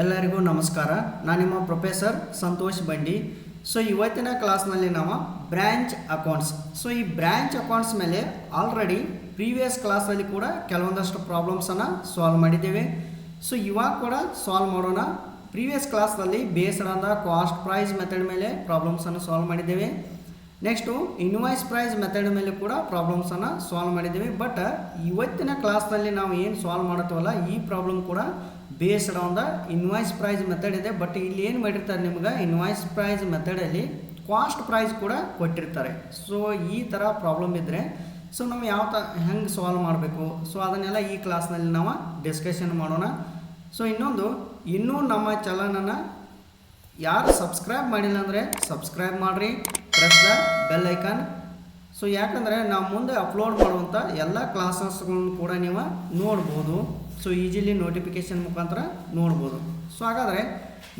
ಎಲ್ಲರಿಗೂ ನಮಸ್ಕಾರ. ನಾನು ನಿಮ್ಮ ಪ್ರೊಫೆಸರ್ ಸಂತೋಷ್ ಬಂಡಿ. ಸೊ ಇವತ್ತಿನ ಕ್ಲಾಸ್ನಲ್ಲಿ ನಾವು ಬ್ರ್ಯಾಂಚ್ ಅಕೌಂಟ್ಸ್. ಸೊ ಈ ಬ್ರ್ಯಾಂಚ್ ಅಕೌಂಟ್ಸ್ ಮೇಲೆ ಆಲ್ರೆಡಿ ಪ್ರೀವಿಯಸ್ ಕ್ಲಾಸಲ್ಲಿ ಕೂಡ ಕೆಲವೊಂದಷ್ಟು ಪ್ರಾಬ್ಲಮ್ಸನ್ನು ಸಾಲ್ವ್ ಮಾಡಿದ್ದೇವೆ. ಸೊ ಇವಾಗ ಕೂಡ ಸಾಲ್ವ್ ಮಾಡೋಣ. ಪ್ರೀವಿಯಸ್ ಕ್ಲಾಸ್ನಲ್ಲಿ based on the cost price method ಮೇಲೆ ಪ್ರಾಬ್ಲಮ್ಸನ್ನು ಸಾಲ್ವ್ ಮಾಡಿದ್ದೇವೆ. ನೆಕ್ಸ್ಟು ಇನ್ವಾಯ್ಸ್ ಪ್ರೈಸ್ ಮೆಥಡ್ ಮೇಲೆ ಕೂಡ ಪ್ರಾಬ್ಲಮ್ಸನ್ನು ಸಾಲ್ವ್ ಮಾಡಿದ್ದೇವೆ. ಬಟ್ ಇವತ್ತಿನ ಕ್ಲಾಸ್ನಲ್ಲಿ ನಾವು ಏನು ಸಾಲ್ವ್ ಮಾಡುತ್ತವಲ್ಲ, ಈ ಪ್ರಾಬ್ಲಮ್ ಕೂಡ based on the invoice price method ಇದೆ ಬಟ್ ಇಲ್ಲಿ ಏನು ಮಾಡಿರ್ತಾರೆ ನಿಮ್ಗೆ? ಇನ್ವಾಯ್ಸ್ ಪ್ರೈಸ್ ಮೆಥಡಲ್ಲಿ ಕಾಸ್ಟ್ ಪ್ರೈಸ್ ಕೂಡ ಕೊಟ್ಟಿರ್ತಾರೆ. ಸೊ ಈ ಥರ ಪ್ರಾಬ್ಲಮ್ ಇದ್ದರೆ ಸೊ ನಾವು ಯಾವ ತ, ಹೆಂಗೆ ಸಾಲ್ವ್ ಮಾಡಬೇಕು? ಸೊ ಅದನ್ನೆಲ್ಲ ಈ ಕ್ಲಾಸ್ನಲ್ಲಿ ನಾವು ಡಿಸ್ಕಷನ್ ಮಾಡೋಣ. ಸೊ ಇನ್ನೊಂದು, ಇನ್ನೂ ನಮ್ಮ ಚಾನಲನ್ನು ಯಾರು ಸಬ್ಸ್ಕ್ರೈಬ್ ಮಾಡಿಲ್ಲ ಅಂದರೆ ಸಬ್ಸ್ಕ್ರೈಬ್ ಮಾಡಿರಿ press the bell icon so ಯಾಕಂದರೆ ನಾವು ಮುಂದೆ ಅಪ್ಲೋಡ್ ಮಾಡುವಂಥ ಎಲ್ಲ ಕ್ಲಾಸಸ್ಗಳನ್ನು ಕೂಡ ನೀವು ನೋಡ್ಬೋದು. ಸೊ ಈಜಿಲಿ ನೋಟಿಫಿಕೇಷನ್ ಮುಖಾಂತರ ನೋಡ್ಬೋದು. ಸೊ ಹಾಗಾದರೆ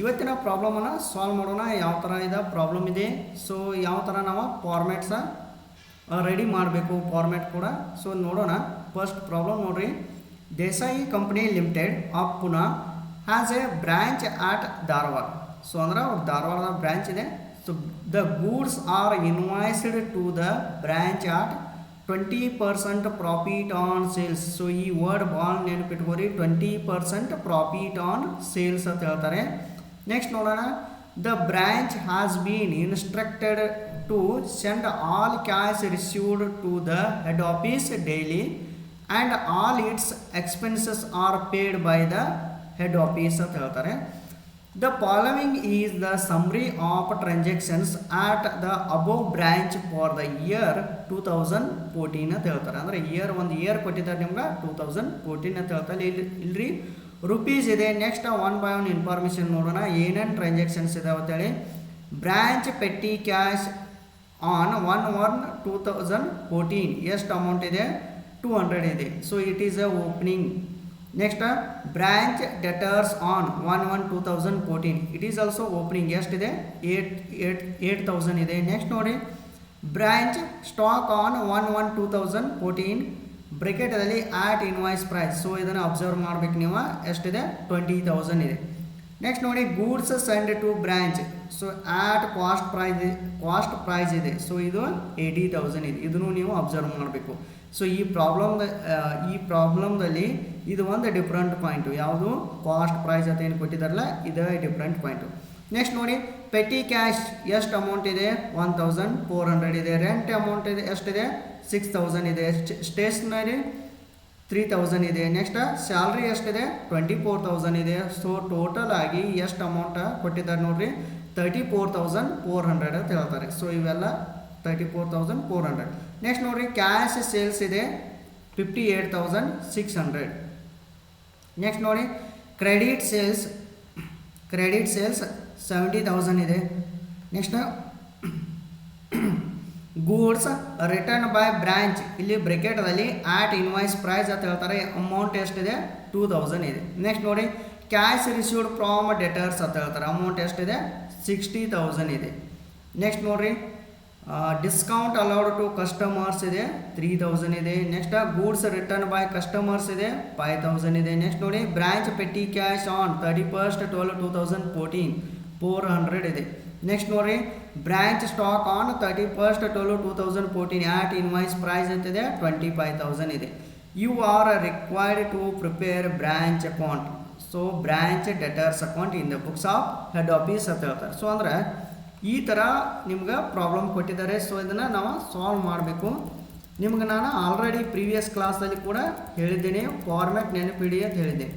ಇವತ್ತಿನ ಪ್ರಾಬ್ಲಮನ್ನು ಸಾಲ್ವ್ ಮಾಡೋಣ. ಯಾವ ಥರ ಇದೆ? ಪ್ರಾಬ್ಲಮ್ ಇದೆ. ಸೊ ಯಾವ ಥರ ನಾವು ಫಾರ್ಮ್ಯಾಟ್ಸ ರೆಡಿ ಮಾಡಬೇಕು? ಫಾರ್ಮ್ಯಾಟ್ ಕೂಡ. ಸೊ ನೋಡೋಣ. ಫಸ್ಟ್ ಪ್ರಾಬ್ಲಮ್ ನೋಡ್ರಿ. Desai company limited of Poona has a branch at Dharwad so ಅಂದ್ರೆ ಅವ್ರ ಧಾರವಾಡದ ಬ್ರ್ಯಾಂಚ್ ಇದೆ. So the goods are invoiced to the branch at twenty percent profit on sales so ಈ word ಭಾಳ ನೆನಪಿಟ್ಕೋರಿ twenty percent profit on sales ಅಂತ ಹೇಳ್ತಾರೆ. Next ನೋಡೋಣ. The branch has been instructed to send all cash received to the head office daily and all its expenses are paid by the head office ಅಂತ ಹೇಳ್ತಾರೆ. Is the summary of transactions at the above branch for the year two thousand fourteen ಅಂತ ಹೇಳ್ತಾರೆ. ಅಂದರೆ year ಒಂದು year ಕೊಟ್ಟಿದ್ದಾರೆ ನಿಮ್ಗೆ two thousand fourteen ಅಂತ ಹೇಳ್ತಾರೆ. ಇಲ್ಲಿ ಇಲ್ರಿ ರುಪೀಸ್ ಇದೆ. Next one by one information ನೋಡೋಣ. ಏನೇನು ಟ್ರಾನ್ಸಾಕ್ಷನ್ಸ್ ಇದಾವೆ ಅಂತೇಳಿ branch petty cash on one one two thousand fourteen ಎಷ್ಟು ಅಮೌಂಟ್ ಇದೆ. ಟೂ ಹಂಡ್ರೆಡ್ ಇದೆ. So it is a opening next branch debtors on one one two thousand fourteen it is also opening ಎಷ್ಟಿದೆ eight eight eight thousand ಇದೆ. Next ನೋಡಿ. Branch stock on one one two thousand fourteen ಬ್ರಿಕೆಟಲ್ಲಿ at invoice price so ಇದನ್ನು observe ಮಾಡ್ಬೇಕು ನೀವು. ಎಷ್ಟಿದೆ? Twenty thousand ಇದೆ. Next ನೋಡಿ goods send to branch so at cost price cost price ಇದೆ. So ಇದು ಏಯ್ಟಿ ತೌಸಂಡ್ ಇದೆ. ಇದನ್ನು ನೀವು ಅಬ್ಸರ್ವ್ ಮಾಡಬೇಕು. ಸೊ ಈ ಪ್ರಾಬ್ಲಮ್ ಈ ಪ್ರಾಬ್ಲಮ್ದಲ್ಲಿ ಇದು ಒಂದು ಡಿಫ್ರೆಂಟ್ ಪಾಯಿಂಟು ಯಾವುದು? ಕಾಸ್ಟ್ ಪ್ರೈಸ್ ಅಂತ ಏನು ಕೊಟ್ಟಿದ್ದಾರಲ್ಲ, ಇದು ಡಿಫ್ರೆಂಟ್ ಪಾಯಿಂಟು ನೆಕ್ಸ್ಟ್ ನೋಡಿ ಪೆಟಿ ಕ್ಯಾಶ್ ಎಷ್ಟು ಅಮೌಂಟ್ ಇದೆ? ಒನ್ ತೌಸಂಡ್ ಫೋರ್ ಹಂಡ್ರೆಡ್ ಇದೆ. ರೆಂಟ್ ಅಮೌಂಟ್ ಇದೆ ಎಷ್ಟಿದೆ ಸಿಕ್ಸ್ ತೌಸಂಡ್ ಇದೆ. ಸ್ಟೇಷನರಿ ತ್ರೀ ತೌಸಂಡ್ ಇದೆ. ನೆಕ್ಸ್ಟ್ ಸ್ಯಾಲ್ರಿ ಎಷ್ಟಿದೆ ಟ್ವೆಂಟಿ ಫೋರ್ ತೌಸಂಡ್ ಇದೆ. ಸೊ ಟೋಟಲ್ ಆಗಿ ಎಷ್ಟು ಅಮೌಂಟ್ ಕೊಟ್ಟಿದ್ದಾರೆ ನೋಡ್ರಿ? Thirty four thousand four hundred ಅಂತ ಹೇಳ್ತಾರೆ. ಸೊ ಇವೆಲ್ಲ thirty four thousand four hundred next ನೋಡ್ರಿ ಕ್ಯಾಶ್ ಸೇಲ್ಸ್ ಇದೆ fifty eight thousand six hundred next ನೋಡಿ credit sales credit sales seventy thousand ಇದೆ. Next goods return by branch ಇಲ್ಲಿ ಬ್ರೆಕೆಟಲ್ಲಿ at invoice price ಅಂತ ಹೇಳ್ತಾರೆ ಅಮೌಂಟ್ ಎಷ್ಟಿದೆ ಟೂ ತೌಸಂಡ್ ಇದೆ. ನೆಕ್ಸ್ಟ್ ನೋಡಿ ಕ್ಯಾಶ್ ರಿಸೀವ್ಡ್ ಫ್ರಾಮ್ ಡೆಟರ್ಸ್ ಅಂತ ಹೇಳ್ತಾರೆ ಅಮೌಂಟ್ ಎಷ್ಟಿದೆ? ಸಿಕ್ಸ್ಟಿ ತೌಸಂಡ್ ಇದೆ. ನೆಕ್ಸ್ಟ್ ನೋಡ್ರಿ ಡಿಸ್ಕೌಂಟ್ ಅಲೌಡ್ ಟು ಕಸ್ಟಮರ್ಸ್ ಇದೆ. ತ್ರೀ ತೌಸಂಡ್ ಇದೆ. Next goods return by customers ಇದೆ. ಫೈವ್ ತೌಸಂಡ್ ಇದೆ. ನೆಕ್ಸ್ಟ್ ನೋಡಿ branch petty cash on thirty first twelve two thousand fourteen four hundred ಇದೆ. ನೆಕ್ಸ್ಟ್ ನೋಡಿ branch stock on thirty first twelve two thousand fourteen at invoice price ಅಂತಿದೆ twenty five thousand ಇದೆ. You are required to prepare branch account so branch debtors account in the books of head office ಅಂತ ಹೇಳ್ತಾರೆ. So ಅಂದರೆ ಈ ಥರ ನಿಮ್ಗೆ problem ಕೊಟ್ಟಿದ್ದಾರೆ. So ಇದನ್ನು ನಾವು ಸಾಲ್ವ್ ಮಾಡಬೇಕು. ನಿಮ್ಗೆ ನಾನು ಆಲ್ರೆಡಿ ಪ್ರೀವಿಯಸ್ ಕ್ಲಾಸಲ್ಲಿ ಕೂಡ ಹೇಳಿದ್ದೀನಿ ಫಾರ್ಮ್ಯಾಟ್ ನೆನಪಿಡಿ ಅಂತ ಹೇಳಿದ್ದೆ.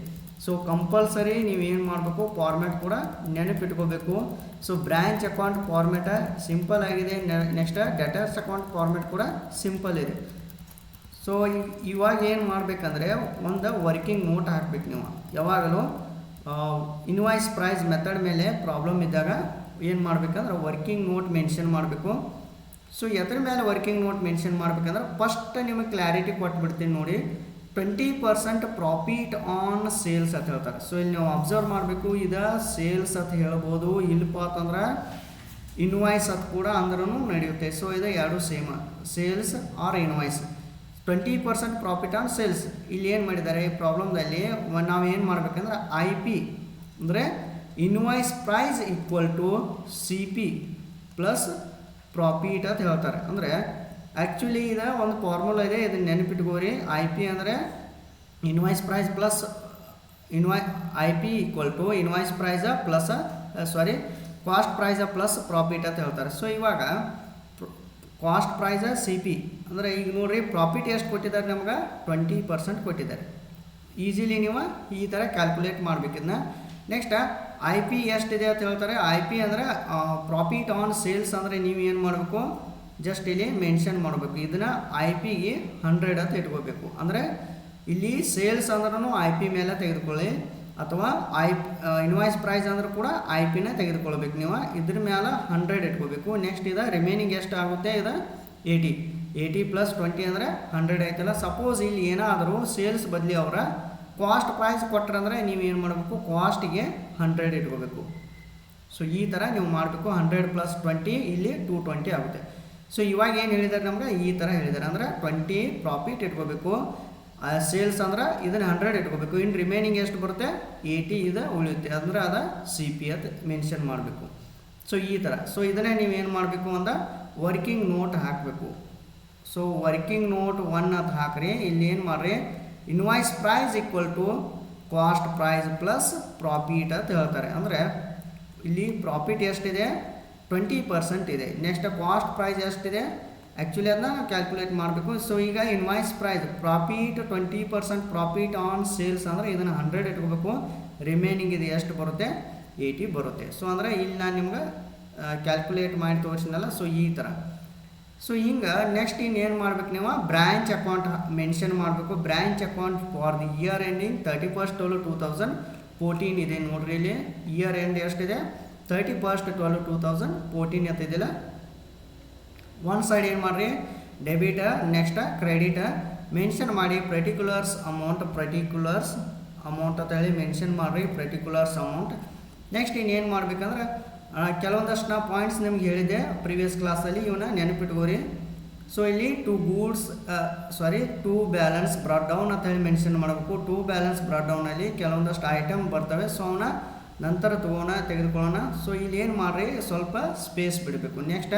ಸೊ ಕಂಪಲ್ಸರಿ ನೀವು ಏನು ಮಾಡಬೇಕು ಫಾರ್ಮ್ಯಾಟ್ ಕೂಡ ನೆನಪಿಟ್ಕೋಬೇಕು. So branch account format simple ಆಗಿದೆ. ನೆಕ್ಸ್ಟ್ ಡೆಟರ್ಸ್ ಅಕೌಂಟ್ ಫಾರ್ಮ್ಯಾಟ್ ಕೂಡ ಸಿಂಪಲ್ ಇದೆ. ಸೊ ಇವಾಗ ಏನು ಮಾಡಬೇಕಂದ್ರೆ, ಒಂದು ವರ್ಕಿಂಗ್ ನೋಟ್ ಹಾಕ್ಬೇಕು ನೀವು. ಯಾವಾಗಲೂ ಇನ್ವಾಯ್ಸ್ ಪ್ರೈಸ್ ಮೆಥಡ್ ಮೇಲೆ ಪ್ರಾಬ್ಲಮ್ ಇದ್ದಾಗ ಏನು ಮಾಡಬೇಕಂದ್ರೆ ವರ್ಕಿಂಗ್ ನೋಟ್ ಮೆನ್ಷನ್ ಮಾಡಬೇಕು. ಸೊ ಎದ್ರ ಮೇಲೆ ವರ್ಕಿಂಗ್ ನೋಟ್ ಮೆನ್ಷನ್ ಮಾಡಬೇಕಂದ್ರೆ ಫಸ್ಟ್ ನಿಮಗೆ ಕ್ಲಾರಿಟಿ ಕೊಟ್ಬಿಡ್ತೀನಿ ನೋಡಿ. Twenty percent profit on sales ಅಂತ ಹೇಳ್ತಾರೆ. ಸೊ ಇಲ್ಲಿ ನೀವು ಅಬ್ಸರ್ವ್ ಮಾಡಬೇಕು, ಇದು ಸೇಲ್ಸ್ ಅಂತ ಹೇಳ್ಬೋದು ಇಲ್ಲಪ್ಪ ಅಂತಂದ್ರೆ ಇನ್ವಾಯ್ಸ್ ಅಂತ ಕೂಡ ಅಂದ್ರೂ ನಡೆಯುತ್ತೆ. ಸೊ ಇದು ಎರಡು same sales or invoice twenty percent profit on sales ಇಲ್ಲಿ ಏನು ಮಾಡಿದ್ದಾರೆ, ಈ ಪ್ರಾಬ್ಲಮ್ದಲ್ಲಿ ನಾವು ಏನು ಮಾಡಬೇಕಂದ್ರೆ ಐ ಪಿ ಅಂದರೆ invoice price equal to C P plus profit ಅಂತ ಹೇಳ್ತಾರೆ. ಅಂದರೆ ಆ್ಯಕ್ಚುಲಿ ಇದು, ಒಂದು ಫಾರ್ಮುಲಾ ಇದೆ, ಇದನ್ನ ನೆನಪಿಟ್ಕೋರಿ. ಐ ಪಿ ಅಂದರೆ invoice price plus invoice I P equal to invoice price plus sorry cost price plus profit ಅಂತ ಹೇಳ್ತಾರೆ. ಸೊ ಇವಾಗ ಕಾಸ್ಟ್ ಪ್ರೈಸ ಸಿ ಪಿ ಅಂದರೆ ಈಗ ನೋಡ್ರಿ ಪ್ರಾಫಿಟ್ ಎಷ್ಟು ಕೊಟ್ಟಿದ್ದಾರೆ ನಮ್ಗೆ? ಟ್ವೆಂಟಿ ಪರ್ಸೆಂಟ್ ಕೊಟ್ಟಿದ್ದಾರೆ. ಈಸಿಲಿ ನೀವು ಈ ಥರ ಕ್ಯಾಲ್ಕುಲೇಟ್ ಮಾಡಬೇಕಿದ್ನ ನೆಕ್ಸ್ಟ ಐ ಪಿ ಎಷ್ಟಿದೆ ಅಂತ ಹೇಳ್ತಾರೆ. ಐ ಪಿ ಅಂದರೆ ಪ್ರಾಫಿಟ್ ಆನ್ ಸೇಲ್ಸ್ ಅಂದರೆ ನೀವು ಏನು ಮಾಡಬೇಕು? ಜಸ್ಟ್ ಇಲ್ಲಿ ಮೆನ್ಷನ್ ಮಾಡಬೇಕು. ಇದನ್ನು ಐ ಪಿಗೆ ಹಂಡ್ರೆಡ್ ಅಂತ ಇಟ್ಕೋಬೇಕು. ಅಂದರೆ ಇಲ್ಲಿ ಸೇಲ್ಸ್ ಅಂದ್ರೂ ಐ ಪಿ ಮೇಲೆ ತೆಗೆದುಕೊಳ್ಳಿ. ಅಥವಾ ಐ ಇನ್ವಾಯ್ಸ್ ಪ್ರೈಸ್ ಅಂದರೂ ಕೂಡ ಐ ಪಿನ ತೆಗೆದುಕೊಳ್ಬೇಕು ನೀವು. ಇದ್ರ ಮೇಲೆ ಹಂಡ್ರೆಡ್ ಇಟ್ಕೋಬೇಕು. ನೆಕ್ಸ್ಟ್ ಇದು ರಿಮೈನಿಂಗ್ ಎಷ್ಟು ಆಗುತ್ತೆ? ಇದು ಏಯ್ಟಿ ಏಯ್ಟಿ ಪ್ಲಸ್ ಟ್ವೆಂಟಿ ಅಂದರೆ ಹಂಡ್ರೆಡ್ ಆಯ್ತಲ್ಲ. ಸಪೋಸ್ ಇಲ್ಲಿ ಏನಾದರೂ ಸೇಲ್ಸ್ ಬದಲಿ ಅವರ ಕಾಸ್ಟ್ ಪ್ರೈಸ್ ಕೊಟ್ರಂದ್ರೆ ನೀವು ಏನು ಮಾಡಬೇಕು? ಕಾಸ್ಟಿಗೆ ಹಂಡ್ರೆಡ್ ಇಟ್ಕೋಬೇಕು. ಸೊ ಈ ಥರ ನೀವು ಮಾಡಬೇಕು ಹಂಡ್ರೆಡ್ ಪ್ಲಸ್ ಟ್ವೆಂಟಿ ಇಲ್ಲಿ ಟು ಟ್ವೆಂಟಿ ಆಗುತ್ತೆ. ಸೊ ಇವಾಗ ಏನು ಹೇಳಿದ್ದಾರೆ ನಮ್ಗೆ? ಈ ಥರ ಹೇಳಿದ್ದಾರೆ ಅಂದರೆ ಟ್ವೆಂಟಿ ಪ್ರಾಫಿಟ್ ಇಟ್ಕೋಬೇಕು. ಸೇಲ್ಸ್ ಅಂದ್ರೆ ಇದನ್ನು ಹಂಡ್ರೆಡ್ ಇಟ್ಕೋಬೇಕು. ಇನ್ನು ರಿಮೈನಿಂಗ್ ಎಷ್ಟು ಬರುತ್ತೆ? ಏಯ್ಟಿ ಇದು ಉಳಿಯುತ್ತೆ. ಅಂದ್ರೆ ಅದು ಸಿ ಪಿ ಅಂತ ಮೆನ್ಷನ್ ಮಾಡಬೇಕು. ಸೊ ಈ ಥರ ಸೊ ಇದನ್ನೇ ನೀವು ಏನು ಮಾಡಬೇಕು ಅಂದ್ರೆ ವರ್ಕಿಂಗ್ ನೋಟ್ ಹಾಕಬೇಕು. ಸೊ ವರ್ಕಿಂಗ್ ನೋಟ್ ಒನ್ ಅಂತ ಹಾಕ್ರಿ. ಇಲ್ಲಿ ಏನು ಮಾಡ್ರಿ? Invoice price equal to cost price plus profit ಅಂತ ಹೇಳ್ತಾರೆ. ಅಂದರೆ ಇಲ್ಲಿ ಪ್ರಾಫಿಟ್ ಎಷ್ಟಿದೆ? ಟ್ವೆಂಟಿ ಪರ್ಸೆಂಟ್ ಇದೆ. ನೆಕ್ಸ್ಟ್ ಕಾಸ್ಟ್ ಪ್ರೈಸ್ ಎಷ್ಟಿದೆ? ಆ್ಯಕ್ಚುಲಿ ಅದನ್ನ ಕ್ಯಾಲ್ಕುಲೇಟ್ ಮಾಡಬೇಕು. ಸೊ ಈಗ invoice price profit twenty percent profit on sales ಅಂದರೆ ಇದನ್ನು ಹಂಡ್ರೆಡ್ ಇಟ್ಕೋಬೇಕು. ರಿಮೈನಿಂಗ್ ಇದು ಎಷ್ಟು ಬರುತ್ತೆ? ಏಯ್ಟಿ ಬರುತ್ತೆ. ಸೊ ಅಂದರೆ ಇಲ್ಲಿ ನಾನು ನಿಮ್ಗೆ ಕ್ಯಾಲ್ಕುಲೇಟ್ ಮಾಡಿ ತೋರಿಸಿನಲ್ಲ ಸೊ ಈ ಥರ ಸೊ ಹಿಂಗೆ ನೆಕ್ಸ್ಟ್ ಇನ್ನೇನು ಮಾಡ್ಬೇಕು ನೀವು? ಬ್ರ್ಯಾಂಚ್ ಅಕೌಂಟ್ ಮೆನ್ಷನ್ ಮಾಡಬೇಕು. Branch account for the year ending thirty first twelve two thousand fourteen ಇದೆ ನೋಡ್ರಿ ಇಲ್ಲಿ. ಇಯರ್ ಎಂಡ್ ಎಷ್ಟಿದೆ? Thirty first twelve two thousand fourteen ಅಂತ ಇದೆಯಲ್ಲ ಒನ್ ಸೈಡ್ ಏನು ಮಾಡಿರಿ? ಡೆಬಿಟ ನೆಕ್ಸ್ಟ್ ಕ್ರೆಡಿಟ್ ಮೆನ್ಷನ್ ಮಾಡಿ ಪರ್ಟಿಕ್ಯುಲರ್ಸ್ ಅಮೌಂಟ್ ಪರ್ಟಿಕ್ಯುಲರ್ಸ್ ಅಮೌಂಟ್ ಅಂತ ಹೇಳಿ ಮೆನ್ಷನ್ ಮಾಡಿರಿ ಪರ್ಟಿಕ್ಯುಲರ್ಸ್ ಅಮೌಂಟ್ ನೆಕ್ಸ್ಟ್ ಇನ್ನೇನು ಮಾಡ್ಬೇಕಂದ್ರೆ ಕೆಲವೊಂದಷ್ಟು ನಾ ಪಾಯಿಂಟ್ಸ್ ನಿಮ್ಗೆ ಹೇಳಿದೆ ಪ್ರಿವಿಯಸ್ ಕ್ಲಾಸಲ್ಲಿ ಇವನ್ನ ನೆನಪಿಟ್ಕೋರಿ. ಸೊ ಇಲ್ಲಿ to goods sorry to balance brought down ಅಂತ ಹೇಳಿ ಮೆನ್ಷನ್ ಮಾಡಬೇಕು. ಟು ಬ್ಯಾಲೆನ್ಸ್ ಬ್ರಾಡ್ ಡೌನಲ್ಲಿ ಕೆಲವೊಂದಷ್ಟು ಐಟಮ್ ಬರ್ತವೆ. ಸೊ ಅವನ್ನ ನಂತರ ತೊಗೋಣ, ತೆಗೆದುಕೊಳ್ಳೋಣ. ಸೊ ಇಲ್ಲಿ ಏನು ಮಾಡ್ರಿ? ಸ್ವಲ್ಪ ಸ್ಪೇಸ್ ಬಿಡಬೇಕು. Next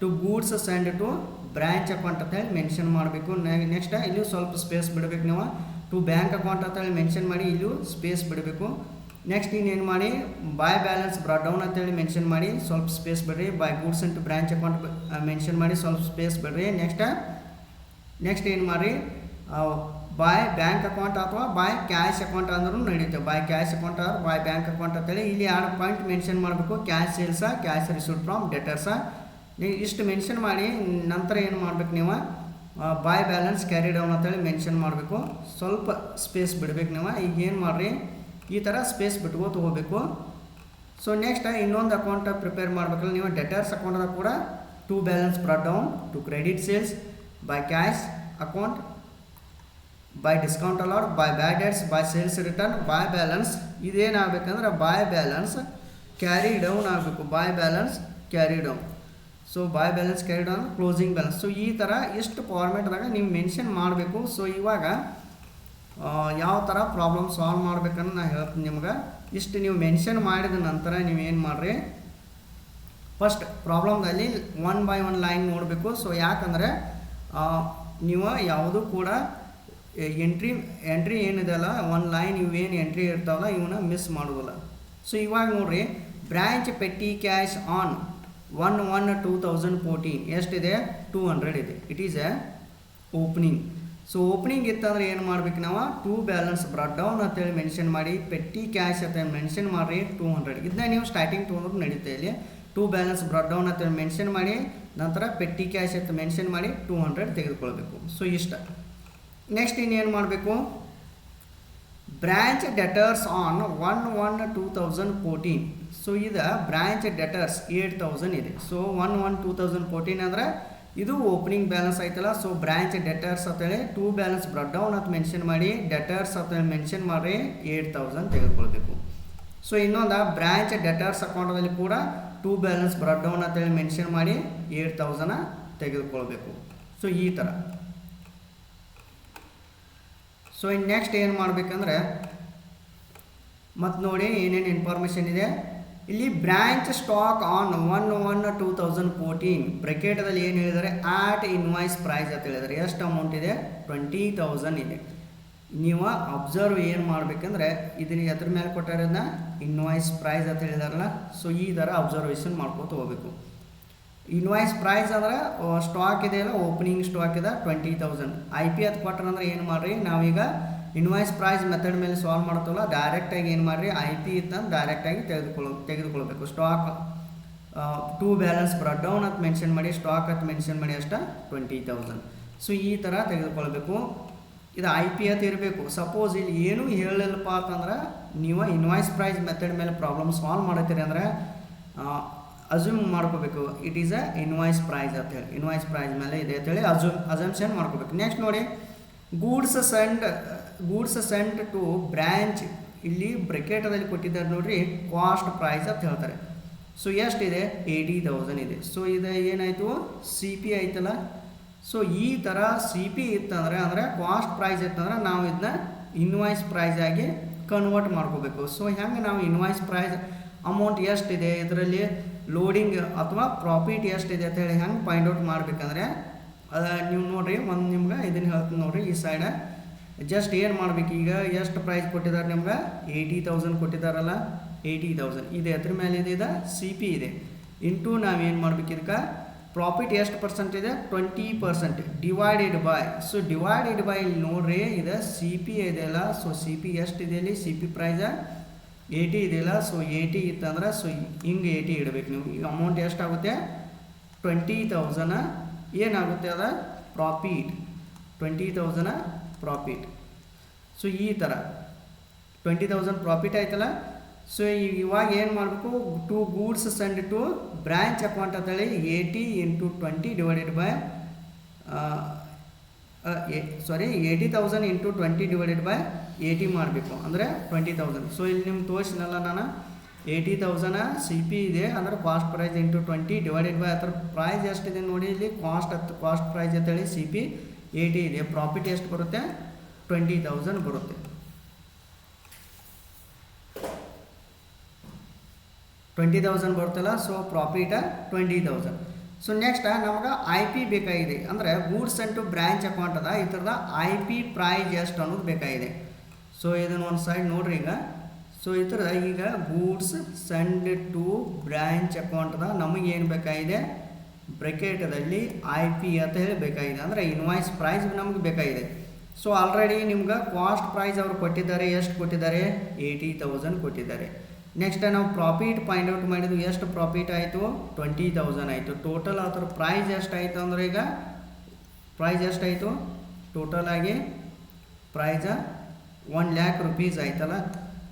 to goods send to branch account ಅಂತ ಹೇಳಿ ಮೆನ್ಷನ್ ಮಾಡಬೇಕು. ನೆಕ್ಸ್ಟ್ ಇಲ್ಲೂ ಸ್ವಲ್ಪ ಸ್ಪೇಸ್ ಬಿಡಬೇಕು ನೀವು. ಟು ಬ್ಯಾಂಕ್ ಅಕೌಂಟ್ ಅಂತ ಹೇಳಿ ಮೆನ್ಷನ್ ಮಾಡಿ, ಇಲ್ಲೂ ಸ್ಪೇಸ್ ಬಿಡಬೇಕು. ನೆಕ್ಸ್ಟ್ ಇನ್ನೇನು ಮಾಡಿ ಬಾಯ್ ಬ್ಯಾಲೆನ್ಸ್ ಬ್ರಾಡ್ ಡೌನ್ ಅಂತೇಳಿ ಮೆನ್ಷನ್ ಮಾಡಿ, ಸ್ವಲ್ಪ ಸ್ಪೇಸ್ ಬಿಡ್ರಿ by goods and branch account mention ಮಾಡಿ, ಸ್ವಲ್ಪ ಸ್ಪೇಸ್ ಬಿಡ್ರಿ. ನೆಕ್ಸ್ಟ್ ನೆಕ್ಸ್ಟ್ ಏನು ಮಾಡಿರಿ ಬಾಯ್ ಬ್ಯಾಂಕ್ ಅಕೌಂಟ್ ಅಥವಾ ಬಾಯ್ ಕ್ಯಾಶ್ ಅಕೌಂಟ್ ಅಂದ್ರೂ ನಡೀತೆ. By cash account or by bank account ಅಂತೇಳಿ ಇಲ್ಲಿ ಎರಡು ಪಾಯಿಂಟ್ ಮೆನ್ಷನ್ ಮಾಡಬೇಕು. Cash sales cash received from debtors ನೀವು ಇಷ್ಟು ಮೆನ್ಷನ್ ಮಾಡಿ, ನಂತರ ಏನು ಮಾಡಬೇಕು ನೀವು ಬಾಯ್ ಬ್ಯಾಲೆನ್ಸ್ ಕ್ಯಾರಿ ಡೌನ್ ಅಂತೇಳಿ ಮೆನ್ಷನ್ ಮಾಡಬೇಕು. ಸ್ವಲ್ಪ ಸ್ಪೇಸ್ ಬಿಡ್ಬೇಕು ನೀವು. ಈಗ ಏನು ಮಾಡಿರಿ ಈ ಥರ ಸ್ಪೇಸ್ ಬಿಟ್ಕೋತ ಹೋಗಬೇಕು ಸೊ ನೆಕ್ಸ್ಟ್ ಇನ್ನೊಂದು ಅಕೌಂಟ್ ಪ್ರಿಪೇರ್ ಮಾಡಬೇಕಲ್ಲ, ನೀವು ಡೆಟರ್ಸ್ ಅಕೌಂಟ್ದಾಗ ಕೂಡ to balance brought down to credit sales by cash account by discount allowed by bad debts by sales return by balance ಇದೇನಾಗಬೇಕಂದ್ರೆ by balance carry down ಆಗಬೇಕು. By balance carry down so by balance carry down closing balance so ಈ ಥರ ಎಷ್ಟು ಫಾರ್ಮೆಟ್ದಾಗ ನೀವು mention ಮಾಡಬೇಕು. So ಇವಾಗ ಯಾವ ಥರ problem solve ಮಾಡ್ಬೇಕಂತ ನಾನು ಹೇಳ್ತೀನಿ ನಿಮ್ಗೆ. ಇಷ್ಟು ನೀವು ಮೆನ್ಷನ್ ಮಾಡಿದ ನಂತರ ನೀವೇನು ಮಾಡಿರಿ? ಫಸ್ಟ್ ಪ್ರಾಬ್ಲಮ್ದಲ್ಲಿ ಒನ್ ಬೈ ಒನ್ ಲೈನ್ ನೋಡಬೇಕು. ಸೊ ಯಾಕಂದರೆ ನೀವು ಯಾವುದು ಕೂಡ ಎಂಟ್ರಿ ಎಂಟ್ರಿ ಏನಿದೆಯಲ್ಲ ಒನ್ ಲೈನ್ ಇವೇನು ಎಂಟ್ರಿ ಇರ್ತಾವಲ್ಲ ಇವನ್ನ ಮಿಸ್ ಮಾಡೋದಿಲ್ಲ ಸೊ ಇವಾಗ ನೋಡಿರಿ branch petty cash on one one two thousand fourteen ಎಷ್ಟಿದೆ? ಟೂ ಹಂಡ್ರೆಡ್ ಇದೆ. It is a opening so opening ಇತ್ತಂದ್ರೆ ಏನು ಮಾಡ್ಬೇಕು ನಾವು? ಟೂ ಬ್ಯಾಲೆನ್ಸ್ ಬ್ರಾಡ್ ಡೌನ್ ಅಂತೇಳಿ ಮೆನ್ಷನ್ ಮಾಡಿ ಪೆಟ್ಟಿ ಕ್ಯಾಶ್ ಅಂತ ಮೆನ್ಷನ್ ಮಾಡಿ ಟೂ ಹಂಡ್ರೆಡ್ ಇದನ್ನ ನೀವು ಸ್ಟಾರ್ಟಿಂಗ್ ತೊಗೊಂಡ್ರು ನಡೀತಾ ಇಲ್ಲಿ. ಟೂ ಬ್ಯಾಲೆನ್ಸ್ ಬ್ರಾಡ್ ಡೌನ್ ಅಂತೇಳಿ ಮೆನ್ಷನ್ ಮಾಡಿ, ನಂತರ ಪೆಟ್ಟಿ ಕ್ಯಾಶ್ ಅಂತ ಮೆನ್ಷನ್ ಮಾಡಿ ಟೂ ಹಂಡ್ರೆಡ್ ತೆಗೆದುಕೊಳ್ಬೇಕು. ಸೊ ಇಷ್ಟ. ನೆಕ್ಸ್ಟ್ ಇನ್ನೇನು ಮಾಡಬೇಕು? Branch debtors on one one two thousand fourteen so ಇದು ಬ್ರ್ಯಾಂಚ್ ಡೆಟರ್ಸ್ ಏಟ್ ತೌಸಂಡ್ ಇದೆ. So one one two thousand fourteen ಅಂದರೆ ಇದು ಓಪನಿಂಗ್ ಬ್ಯಾಲೆನ್ಸ್ ಆಯ್ತಲ್ಲ ಸೊ ಬ್ರಾಂಚ್ ಡೆಟರ್ಸ್ ಅಂತೇಳಿ ಟೂ ಬ್ಯಾಲೆನ್ಸ್ ಬ್ರಡ್ ಡೌನ್ ಅಂತ ಮೆನ್ಷನ್ ಮಾಡಿ ಡೆಟರ್ಸ್ ಅಂತೇಳಿ ಮೆನ್ಷನ್ ಮಾಡಿ ಏಟ್ ತೌಸಂಡ್ ತೆಗೆದುಕೊಳ್ಬೇಕು ಸೊ ಇನ್ನೊಂದು ಬ್ರಾಂಚ್ ಡೆಟರ್ಸ್ ಅಕೌಂಟಲ್ಲಿ ಕೂಡ ಟೂ ಬ್ಯಾಲೆನ್ಸ್ ಬ್ರಡ್ ಡೌನ್ ಅಂತೇಳಿ ಮೆನ್ಷನ್ ಮಾಡಿ ಏಟ್ ತೌಸಂಡ ತೆಗೆದುಕೊಳ್ಬೇಕು ಸೊ ಈ ಥರ ಸೊ ಇನ್ನು ನೆಕ್ಸ್ಟ್ ಏನು ಮಾಡಬೇಕಂದ್ರೆ ಮತ್ತು ನೋಡಿ ಏನೇನು ಇನ್ಫಾರ್ಮೇಷನ್ ಇದೆ. ಇಲ್ಲಿ branch stock on one one two thousand fourteen ಬ್ರೆಕೆಟದಲ್ಲಿ ಏನು ಹೇಳಿದ್ದಾರೆ? ಆಟ್ ಇನ್ವಾಯ್ಸ್ ಪ್ರೈಸ್ ಅಂತ ಹೇಳಿದ್ದಾರೆ. ಎಷ್ಟು ಅಮೌಂಟ್ ಇದೆ? ಟ್ವೆಂಟಿ ತೌಸಂಡ್ ಇದೆ. ನೀವು ಅಬ್ಸರ್ವ್ ಏನು ಮಾಡಬೇಕಂದ್ರೆ, ಇದನ್ನ ಎದ್ರ ಮೇಲೆ ಕೊಟ್ಟಾರನ್ನ ಇನ್ವಾಯ್ಸ್ ಪ್ರೈಸ್ ಅಂತ ಹೇಳಿದಾರಲ್ಲ ಸೊ ಈ ಥರ ಅಬ್ಸರ್ವೇಷನ್ ಮಾಡ್ಕೊತ ಹೋಗ್ಬೇಕು. ಇನ್ವಾಯ್ಸ್ ಪ್ರೈಸ್ ಅಂದ್ರೆ ಸ್ಟಾಕ್ ಇದೆಯಲ್ಲ ಓಪನಿಂಗ್ ಸ್ಟಾಕ್ ಇದೆ ಟ್ವೆಂಟಿ ತೌಸಂಡ್ ಐ ಪಿ ಅದು ಕೊಟ್ಟಾರಂದ್ರೆ ಏನು ಮಾಡಿರಿ? ನಾವೀಗ ಇನ್ವಾಯ್ಸ್ ಪ್ರೈಸ್ ಮೆಥಡ್ ಮೇಲೆ ಸಾಲ್ವ್ ಮಾಡ್ತವಲ್ಲ ಡೈರೆಕ್ಟಾಗಿ ಏನು ಮಾಡಿರಿ ಐ ಪಿ ಇತ್ತಂದು ಡೈರೆಕ್ಟಾಗಿ ತೆಗೆದುಕೊಳ್ಳ, ತೆಗೆದುಕೊಳ್ಬೇಕು. Stock to balance brought down ಅಂತ ಮೆನ್ಷನ್ ಮಾಡಿ ಸ್ಟಾಕ್ ಅಂತ ಮೆನ್ಷನ್ ಮಾಡಿ ಅಷ್ಟ ಟ್ವೆಂಟಿ ತೌಸಂಡ್ ಸೊ ಈ ಥರ ತೆಗೆದುಕೊಳ್ಬೇಕು. ಇದು ಐ ಪಿ ಅಂತ ಇರಬೇಕು. ಸಪೋಸ್ ಇಲ್ಲಿ ಏನೂ ಹೇಳಿಲ್ಲಪ್ಪ ಅಂತಂದ್ರೆ, ನೀವು ಇನ್ವಾಯ್ಸ್ ಪ್ರೈಸ್ ಮೆಥಡ್ ಮೇಲೆ ಪ್ರಾಬ್ಲಮ್ ಸಾಲ್ವ್ ಮಾಡತ್ತೀರಿ ಅಂದ್ರೆ ಅಸ್ಯೂಮ್ ಮಾಡ್ಕೋಬೇಕು. It is a invoice price ಅಂತ ಹೇಳಿ. ಇನ್ವಾಯ್ಸ್ ಪ್ರೈಸ್ ಮೇಲೆ ಇದೆ ಅಂತೇಳಿ ಅಸ್ಯೂಮ್ ಅಸಂಪ್ಷನ್ ಮಾಡ್ಕೋಬೇಕು. ನೆಕ್ಸ್ಟ್ ನೋಡಿ goods send goods sent to branch ಇಲ್ಲಿ ಬ್ರೆಕೆಟದಲ್ಲಿ ಕೊಟ್ಟಿದ್ದಾರೆ ನೋಡ್ರಿ ಕಾಸ್ಟ್ ಪ್ರೈಸ್ ಅಂತ ಹೇಳ್ತಾರೆ. ಸೊ ಎಷ್ಟಿದೆ? ಏಯ್ಟಿ ತೌಸಂಡ್ ಇದೆ. ಸೊ ಇದು ಏನಾಯಿತು? ಸಿ ಪಿ ಆಯ್ತಲ್ಲ? ಸೊ ಈ ಥರ ಸಿ ಪಿ ಇತ್ತಂದರೆ, ಅಂದರೆ ಕಾಸ್ಟ್ ಪ್ರೈಸ್ ಇತ್ತಂದ್ರೆ ನಾವು ಇದನ್ನ ಇನ್ವಾಯ್ಸ್ ಪ್ರೈಸ್ ಆಗಿ ಕನ್ವರ್ಟ್ ಮಾಡ್ಕೋಬೇಕು. ಸೊ ಹೆಂಗೆ ನಾವು ಇನ್ವಾಯ್ಸ್ ಪ್ರೈಸ್ ಅಮೌಂಟ್ ಎಷ್ಟಿದೆ? ಇದರಲ್ಲಿ ಲೋಡಿಂಗ್ ಅಥವಾ ಪ್ರಾಫಿಟ್ ಎಷ್ಟಿದೆ ಅಂತ ಹೇಳಿ ಹೆಂಗೆ ಫೈಂಡ್ ಔಟ್ ಮಾಡಬೇಕಂದ್ರೆ, ಅದ ನೀವು ನೋಡಿರಿ, ಒಂದು ನಿಮ್ಗೆ ಇದನ್ನು ಹೇಳ್ತೀನಿ ನೋಡಿರಿ, ಈ ಸೈಡ ಜಸ್ಟ್ ಏನು ಮಾಡ್ಬೇಕು ಈಗ? ಎಷ್ಟು ಪ್ರೈಸ್ ಕೊಟ್ಟಿದ್ದಾರೆ ನಿಮ್ಗೆ? ಏಯ್ಟಿ ತೌಸಂಡ್ ಕೊಟ್ಟಿದ್ದಾರಲ್ಲ? ಏಯ್ಟಿ ತೌಸಂಡ್ ಇದೆ, ಅದ್ರ ಮೇಲೆ ಇದೆ, ಇದು ಸಿ ಪಿ ಇದೆ. ಇಂಟು ನಾವೇನು ಮಾಡ್ಬೇಕು ಇದಕ್ಕೆ? ಪ್ರಾಫಿಟ್ ಎಷ್ಟು ಪರ್ಸೆಂಟ್ ಇದೆ? Twenty percent divided by so divided by ಇಲ್ಲಿ ನೋಡ್ರಿ, ಇದು ಸಿ ಪಿ ಇದೆಯಲ್ಲ ಸೊ ಸಿ ಪಿ ಎಷ್ಟಿದೆ ಇಲ್ಲಿ ಸಿ ಪಿ ಪ್ರೈಸ ಏಯ್ಟಿ ಇದೆಯಲ್ಲ ಸೊ ಏಯ್ಟಿ ಇತ್ತಂದ್ರೆ ಸೊ ಹಿಂಗೆ ಏಯ್ಟಿ ಇಡಬೇಕು ನೀವು. ಈಗ ಅಮೌಂಟ್ ಎಷ್ಟಾಗುತ್ತೆ ಟ್ವೆಂಟಿ ತೌಸಂಡ ಏನಾಗುತ್ತೆ ಅದ? Profit twenty thousand profit so ಈ ಥರ. ಟ್ವೆಂಟಿ ತೌಸಂಡ್ ಪ್ರಾಫಿಟ್ ಆಯ್ತಲ್ಲ? ಸೊ ಇವಾಗ ಏನು ಮಾಡಬೇಕು? To goods send to branch account ಅಂತೇಳಿ eighty into twenty divided by sorry eighty thousand into twenty divided by eighty ಮಾಡಬೇಕು. ಅಂದರೆ ಟ್ವೆಂಟಿ ತೌಸಂಡ್ ಸೊ ಇಲ್ಲಿ ನಿಮ್ಗೆ ತೋರಿಸಿನಲ್ಲ ನಾನು? ಏಯ್ಟಿ ತೌಸಂಡ ಸಿ ಪಿ ಇದೆ. ಅಂದರೆ cost price into twenty divided by ಅದರ price ಎಷ್ಟಿದೆ ನೋಡಿ ಇಲ್ಲಿ? ಕಾಸ್ಟ್ ಹತ್ತು ಕಾಸ್ಟ್ ಪ್ರೈಸ್ ಅಂತೇಳಿ ಸಿ ಪಿ ಏಯ್ಟಿ ಇದೆ. ಪ್ರಾಫಿಟ್ ಎಷ್ಟು ಬರುತ್ತೆ? ಟ್ವೆಂಟಿ ತೌಸಂಡ್ ಬರುತ್ತೆ. ಟ್ವೆಂಟಿ ತೌಸಂಡ್ ಬರುತ್ತಲ್ಲ so profit twenty thousand so next ನಮ್ಗೆ ಐ ಪಿ ಬೇಕಾಗಿದೆ. ಅಂದರೆ goods and to branch account ಅದ. ಈ ಥರದ ಐ ಪಿ ಪ್ರೈಸ್ ಎಷ್ಟು ಅನ್ನೋದು ಬೇಕಾಗಿದೆ. ಸೊ ಇದನ್ನು ಒಂದು ಸೈಡ್ ನೋಡ್ರಿ ಈಗ. ಸೊ ಈ ಥರದ ಈಗ ಗೂಡ್ಸ್ ಸೆಂಡ್ ಟು ಬ್ರ್ಯಾಂಚ್ ನಮಗೆ ಏನು ಬೇಕಾಗಿದೆ? ಬ್ರೆಕೆಟದಲ್ಲಿ ಐ ಪಿ ಅಂತ ಹೇಳಿ ಬೇಕಾಗಿದೆ. ಅಂದರೆ ಇನ್ವಾಯ್ಸ್ ಪ್ರೈಸ್ ನಮಗೆ ಬೇಕಾಗಿದೆ. ಸೊ ಆಲ್ರೆಡಿ ನಿಮ್ಗೆ ಕಾಸ್ಟ್ ಪ್ರೈಸ್ ಅವ್ರು ಕೊಟ್ಟಿದ್ದಾರೆ, ಎಷ್ಟು ಕೊಟ್ಟಿದ್ದಾರೆ? ಏಯ್ಟಿ ತೌಸಂಡ್ ಕೊಟ್ಟಿದ್ದಾರೆ. ನೆಕ್ಸ್ಟ್ ನಾವು ಪ್ರಾಫಿಟ್ ಫೈಂಡ್ ಔಟ್ ಮಾಡಿದ್ವಿ. ಎಷ್ಟು ಪ್ರಾಫಿಟ್ ಆಯಿತು? ಟ್ವೆಂಟಿ ತೌಸಂಡ್ ಆಯಿತು. ಟೋಟಲ್ ಅದರ ಪ್ರೈಸ್ ಎಷ್ಟು ಆಯಿತು ಅಂದ್ರೆ ಈಗ ಪ್ರೈಸ್ ಎಷ್ಟಾಯಿತು? ಟೋಟಲ್ ಆಗಿ ಪ್ರೈಸ ಒನ್ ಲ್ಯಾಕ್ ರುಪೀಸ್ ಆಯ್ತಲ್ಲ?